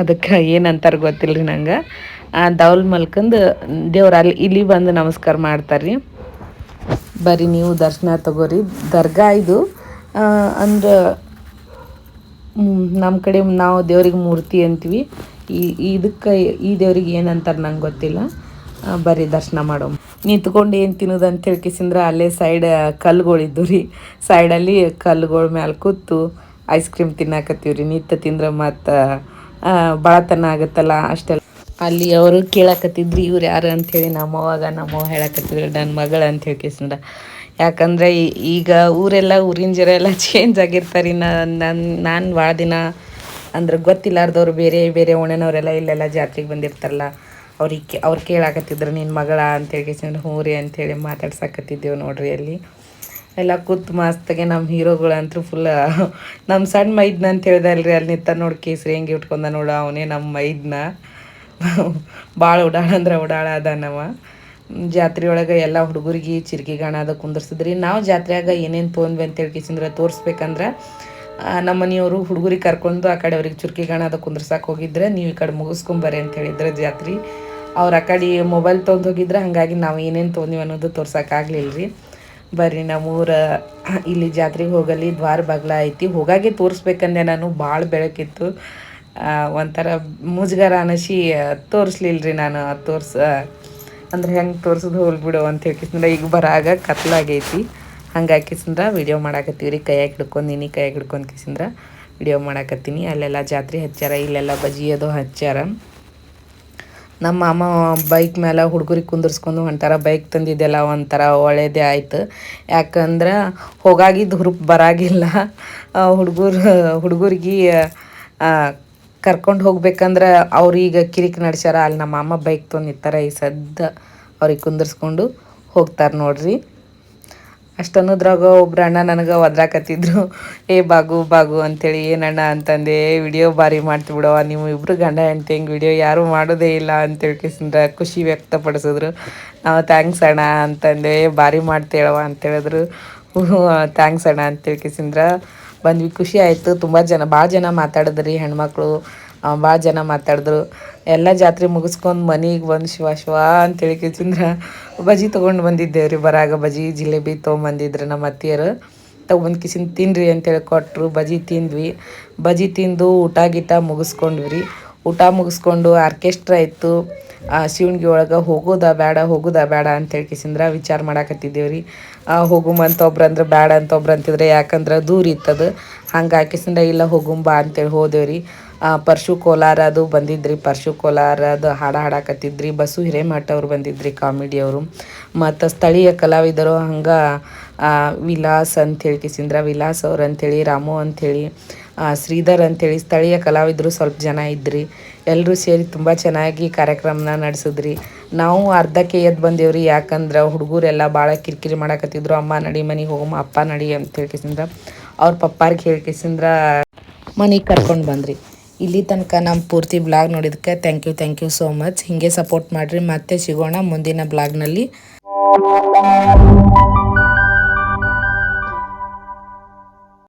ಅದಕ್ಕೆ ಏನಂತಾರೆ ಗೊತ್ತಿಲ್ಲ ರೀ ನಂಗೆ ದೌಲ್ ಮಲ್ಕಂದು ದೇವ್ರ ಅಲ್ಲಿ, ಇಲ್ಲಿ ಬಂದು ನಮಸ್ಕಾರ ಮಾಡ್ತಾರೆ ಬರೀ ನೀವು ದರ್ಶನ ತಗೋರಿ. ದರ್ಗಾ ಇದು ಅಂದ್ರೆ ನಮ್ಮ ಕಡೆ ನಾವು ದೇವ್ರಿಗೆ ಮೂರ್ತಿ ಅಂತೀವಿ. ಈ, ಇದಕ್ಕೆ ಈ ದೇವ್ರಿಗೆ ಏನಂತಾರೆ ನಂಗೆ ಗೊತ್ತಿಲ್ಲ. ಬರೀ ದರ್ಶನ ಮಾಡೋ ನಿಂತ್ಕೊಂಡು ಏನು ತಿನ್ನೋದು ಅಂತ ಹೇಳ್ಕಿಸಿಂದ್ರೆ ಅಲ್ಲೇ ಸೈಡ್ ಕಲ್ಲುಗಳಿದ್ದು ರೀ. ಸೈಡಲ್ಲಿ ಕಲ್ಲುಗಳ ಮ್ಯಾಲೆ ಕೂತು ಐಸ್ ಕ್ರೀಮ್ ತಿನ್ನಾಕತ್ತೀವಿ ರೀ ನಿತ್ಯ ತಿಂದ್ರೆ ಮತ್ತು ಭಾಳತನ ಆಗುತ್ತಲ್ಲ ಅಷ್ಟೆಲ್ಲ. ಅಲ್ಲಿ ಅವರು ಕೇಳಾಕತ್ತಿದ್ರು ಇವ್ರು ಯಾರು ಅಂಥೇಳಿ ನಮ್ಮವಾಗ ನಮ್ಮವ್ವ ಹೇಳಕತ್ತಿದ್ರು ನನ್ನ ಮಗಳು ಅಂತ ಹೇಳ್ಕಿಸಿಂದ ಯಾಕಂದ್ರೆ ಈಗ ಊರೆಲ್ಲ, ಊರಿನ ಜರ ಎಲ್ಲ ಚೇಂಜ್ ಆಗಿರ್ತಾರೆ. ನನ್ನ ನಾನು ಭಾಳ ದಿನ ಅಂದ್ರೆ ಗೊತ್ತಿಲ್ಲಾರ್ದವ್ರು ಬೇರೆ ಬೇರೆ ಓಣೆನವರೆಲ್ಲ ಇಲ್ಲೆಲ್ಲ ಜಾತ್ರೆಗೆ ಬಂದಿರ್ತಾರಲ್ಲ. ಅವ್ರಿಗೆ ಅವ್ರು ಕೇಳಾಕತ್ತಿದ್ರು ನಿನ್ನ ಮಗಳ ಅಂತ ಹೇಳ್ಕಿಸಿಂದ್ರೆ ಹ್ಞೂ ರೀ ಅಂಥೇಳಿ ಮಾತಾಡ್ಸಕತ್ತಿದ್ದೆವು ನೋಡ್ರಿ ಅಲ್ಲಿ. ಎಲ್ಲ ಕೂತ್ ಮಸ್ತಾಗೆ ನಮ್ಮ ಹೀರೋಗಳಂತೂ ಫುಲ್ ನಮ್ಮ ಸಣ್ಣ ಮೈದ್ನ ಅಂತ ಹೇಳ್ದಲ್ರಿ ಅಲ್ಲಿ ನಿಂತ ನೋಡಿ ಕೇಸರಿ ಹೆಂಗೆ ಇಟ್ಕೊಂಡ ನೋಡು, ಅವನೇ ನಮ್ಮ ಮೈದ್ನ. ಭಾಳ ಉಡಾಳ ಅಂದ್ರೆ ಉಡಾಳ ಅದಾನವ ಜಾತ್ರೆ ಒಳಗೆ ಎಲ್ಲ ಹುಡುಗರಿಗೆ ಚಿರ್ಗಿ ಗಾಣ ಅದ ಕುಂದರ್ಸಿದ್ರಿ. ನಾವು ಜಾತ್ರೆಯಾಗ ಏನೇನು ತೊಗೊಂಡ್ವಿ ಅಂತ ಹೇಳ್ಕಿಸಿಂದ್ರೆ ತೋರಿಸ್ಬೇಕಂದ್ರೆ ನಮ್ಮ ಮನೆಯವರು ಹುಡುಗರಿಗೆ ಕರ್ಕೊಂಡು ಆ ಕಡೆ ಅವ್ರಿಗೆ ಚುರ್ಕಿ ಗಾಣ ಅದ ಕುಂದ್ರಸಕ್ಕೆ ಹೋಗಿದ್ರೆ, ನೀವು ಈ ಕಡೆ ಮುಗಿಸ್ಕೊಂಬರ್ರಿ ಅಂತ ಹೇಳಿದ್ರೆ ಜಾತ್ರೆ. ಅವ್ರು ಆ ಕಡೆ ಮೊಬೈಲ್ ತೊಗೊಂಡೋಗಿದ್ರೆ ಹಾಗಾಗಿ ನಾವು ಏನೇನು ತೊಗೊಂಡಿವಿ ಅನ್ನೋದು ತೋರ್ಸೋಕ್ಕಾಗಲಿಲ್ಲ ರೀ ಬರ್ರಿ ನಮ್ಮೂರ ಇಲ್ಲಿ ಜಾತ್ರೆಗೆ ಹೋಗಲಿ ದ್ವಾರ ಬಾಗ್ಲ ಐತಿ. ಹೋಗಾಗೆ ತೋರಿಸ್ಬೇಕಂದೆ ನಾನು ಭಾಳ ಬೆಳಕಿತ್ತು. ಒಂಥರ ಮುಜುಗರ ಅನಿಸಿ ತೋರಿಸ್ಲಿಲ್ಲ ರೀ ನಾನು ತೋರ್ಸ ಅಂದ್ರೆ ಹೆಂಗೆ ತೋರ್ಸೋದು ಹೋಲ್ ಬಿಡು ಅಂತ ಹೇಳ್ಕಿಸಿಂದ್ರ ಈಗ ಬರಾಗ ಕತ್ಲಾಗೈತಿ ಹಂಗೆ ವಿಡಿಯೋ ಮಾಡಾಕತ್ತೀವಿ ರೀ ಕೈಯಾಗಿ ಹಿಡ್ಕೊಂಡು ನೀನಿ ಕೈಯಾಗಿ ಹಿಡ್ಕೊಂಡು ಕಿಸಿಂದ್ರ ವಿಡಿಯೋ ಮಾಡಾಕತ್ತೀನಿ. ಅಲ್ಲೆಲ್ಲ ಜಾತ್ರೆ ಹಚ್ಚಾರ ಇಲ್ಲೆಲ್ಲ ಬಜ್ಜಿ ಅದು ಹಚ್ಚಾರ ನಮ್ಮ ಮಾಮ ಬೈಕ್ ಮೇಲೆ ಹುಡುಗರಿಗೆ ಕುಂದರ್ಸ್ಕೊಂಡು ಹೊಂಟಾರ ಬೈಕ್ ತಂದಿದ್ದೆಲ್ಲ ಒಂಥರ ಒಳ್ಳೇದೇ ಆಯ್ತು. ಯಾಕಂದ್ರೆ ಹೋಗಾಗಿದ್ದು ಹುರುಪ್ ಬರಾಗಿಲ್ಲ. ಹುಡುಗರು, ಹುಡುಗರಿಗೆ ಕರ್ಕೊಂಡು ಹೋಗ್ಬೇಕಂದ್ರೆ ಅವ್ರೀಗ ಕಿರಿಕ್ ನಡ್ಸ್ಯಾರ. ಅಲ್ಲಿ ನಮ್ಮ ಮಾಮ ಬೈಕ್ ತಂದಿರ್ತಾರೆ. ಈ ಸದ್ದ ಅವ್ರಿಗೆ ಕುಂದರ್ಸ್ಕೊಂಡು ಹೋಗ್ತಾರೆ ನೋಡ್ರಿ. ಅಷ್ಟನ್ನೋದ್ರಾಗ ಒಬ್ರು ಅಣ್ಣ ನನಗೆ ಒದ್ರಾಕತ್ತಿದ್ರು, ಏ ಬಾಗು ಬಾಗು ಅಂತೇಳಿ, ಏನಣ್ಣ ಅಂತಂದೆ, ವಿಡಿಯೋ ಭಾರಿ ಮಾಡ್ತಿ ಬಿಡವ ನೀವು ಇಬ್ಬರು ಗಂಡ ಹೆಂಡ್ತಿ ಹಿಂಗೆ ವಿಡಿಯೋ ಯಾರೂ ಮಾಡೋದೇ ಇಲ್ಲ ಅಂತೇಳಿ ಕಿಸಿಂದ ಖುಷಿ ವ್ಯಕ್ತಪಡಿಸಿದ್ರು. ನಾವು ಥ್ಯಾಂಕ್ಸ್ ಅಣ್ಣ ಅಂತಂದೆ, ಭಾರಿ ಮಾಡ್ತೇಳವ ಅಂತೇಳಿದ್ರು. ಥ್ಯಾಂಕ್ಸ್ ಅಣ್ಣ ಅಂತೇಳಿ ಕಿಸಿಂದ್ರ, ಬಂದ್ವಿ, ಖುಷಿ ಆಯಿತು, ತುಂಬ ಜನ, ಭಾಳ ಜನ ಮಾತಾಡಿದ್ರಿ, ಹೆಣ್ಮಕ್ಳು ಭಾಳ ಜನ ಮಾತಾಡಿದ್ರು. ಎಲ್ಲ ಜಾತ್ರೆ ಮುಗಿಸ್ಕೊಂಡು ಮನೆಗೆ ಬಂದು ಶಿವ ಶಿವ ಅಂತೇಳಿ ಕೇಳ್ತಿದ್ರೆ. ಬಜಿ ತೊಗೊಂಡು ಬಂದಿದ್ದೇವ್ರಿ ಬರಾಗ ಬಜಿ, ಜಿಲೇಬಿ ತೊಗೊಂಬಂದಿದ್ರು ನಮ್ಮ ಅತ್ತಿಯರು. ತೊಗೊಂಬಂದು ಕಿಸಿನ ತಿನ್ನಿರಿ ಅಂತೇಳಿ ಕೊಟ್ಟರು ಬಜಿ ತಿಂದ್ವಿ. ಬಜಿ ತಿಂದು ಊಟ ಗೀಟ ಮುಗಿಸ್ಕೊಂಡ್ವಿ ರೀ. ಊಟ ಮುಗಿಸ್ಕೊಂಡು ಆರ್ಕೆಸ್ಟ್ರಾ ಇತ್ತು. ಆ, ಶಿವನ್ಗಿ ಒಳಗೆ ಹೋಗೋದಾ ಬೇಡ ಹೋಗೋದಾ ಬೇಡ ಅಂತೇಳಿ ಕಿಸಿಂದ್ರ ವಿಚಾರ ಮಾಡಾಕತ್ತಿದ್ದೇವೆ ರೀ. ಹೋಗುಮಂತ ಒಬ್ರು ಅಂದ್ರೆ ಬೇಡ ಅಂತ ಒಬ್ರು ಅಂತಿದ್ರೆ ಯಾಕಂದ್ರೆ ದೂರ ಇತ್ತದು. ಹಂಗೆ ಹಾಕಿಸಿಂದ ಇಲ್ಲ ಹೋಗುಂಬ ಅಂತೇಳಿ ಹೋದೇವ್ರಿ ಪರ್ಶು ಕೋಲಾರದು ಬಂದಿದ್ರಿ, ಪರ್ಶು ಕೋಲಾರದು ಹಾಡ ಹಾಡಾಕತ್ತಿದ್ರಿ, ಬಸು ಹಿರೇಮಠ ಅವ್ರು ಬಂದಿದ್ರಿ ಕಾಮಿಡಿ ಅವರು. ಮತ್ತು ಸ್ಥಳೀಯ ಕಲಾವಿದರು ಹಂಗೆ ವಿಲಾಸ್ ಅಂಥೇಳಿ ಕಿಸಿಂದ್ರ ವಿಲಾಸ್ ಅವ್ರು ಅಂಥೇಳಿ ರಾಮು ಅಂಥೇಳಿ ಶ್ರೀಧರ್ ಅಂಥೇಳಿ ಸ್ಥಳೀಯ ಕಲಾವಿದರು ಸ್ವಲ್ಪ ಜನ ಇದ್ರಿ. ಎಲ್ಲರೂ ಸೇರಿ ತುಂಬ ಚೆನ್ನಾಗಿ ಕಾರ್ಯಕ್ರಮನ ನಡೆಸಿದ್ರಿ. ನಾವು ಅರ್ಧಕ್ಕೆ ಎದ್ದು ಬಂದೇವ್ರಿ, ಯಾಕಂದ್ರೆ ಹುಡುಗರೆಲ್ಲ ಭಾಳ ಕಿರಿಕಿರಿ ಮಾಡಾಕತ್ತಿದ್ರು. ಅಮ್ಮ ನಡಿ ಮನೆಗೆ ಹೋಗಮ್ಮ ಅಪ್ಪ ನಡಿ ಅಂತ ಹೇಳ್ಕಿಸಿಂದ್ರ ಅವ್ರ ಪಪ್ಪಾರ್ಗೆ ಹೇಳ್ಕಿಸಿಂದ್ರ ಮನೆಗೆ ಕರ್ಕೊಂಡು ಬಂದ್ರಿ. ಇಲ್ಲಿ ತನಕ ನಮ್ಮ ಪೂರ್ತಿ blog ನೋಡಿದಕ್ಕೆ thank you thank you so much ಹೀಗೆ ಸಪೋರ್ಟ್ ಮಾಡಿರಿ, ಮತ್ತೆ ಸಿಗೋಣ ಮುಂದಿನ ಬ್ಲಾಗ್ನಲ್ಲಿ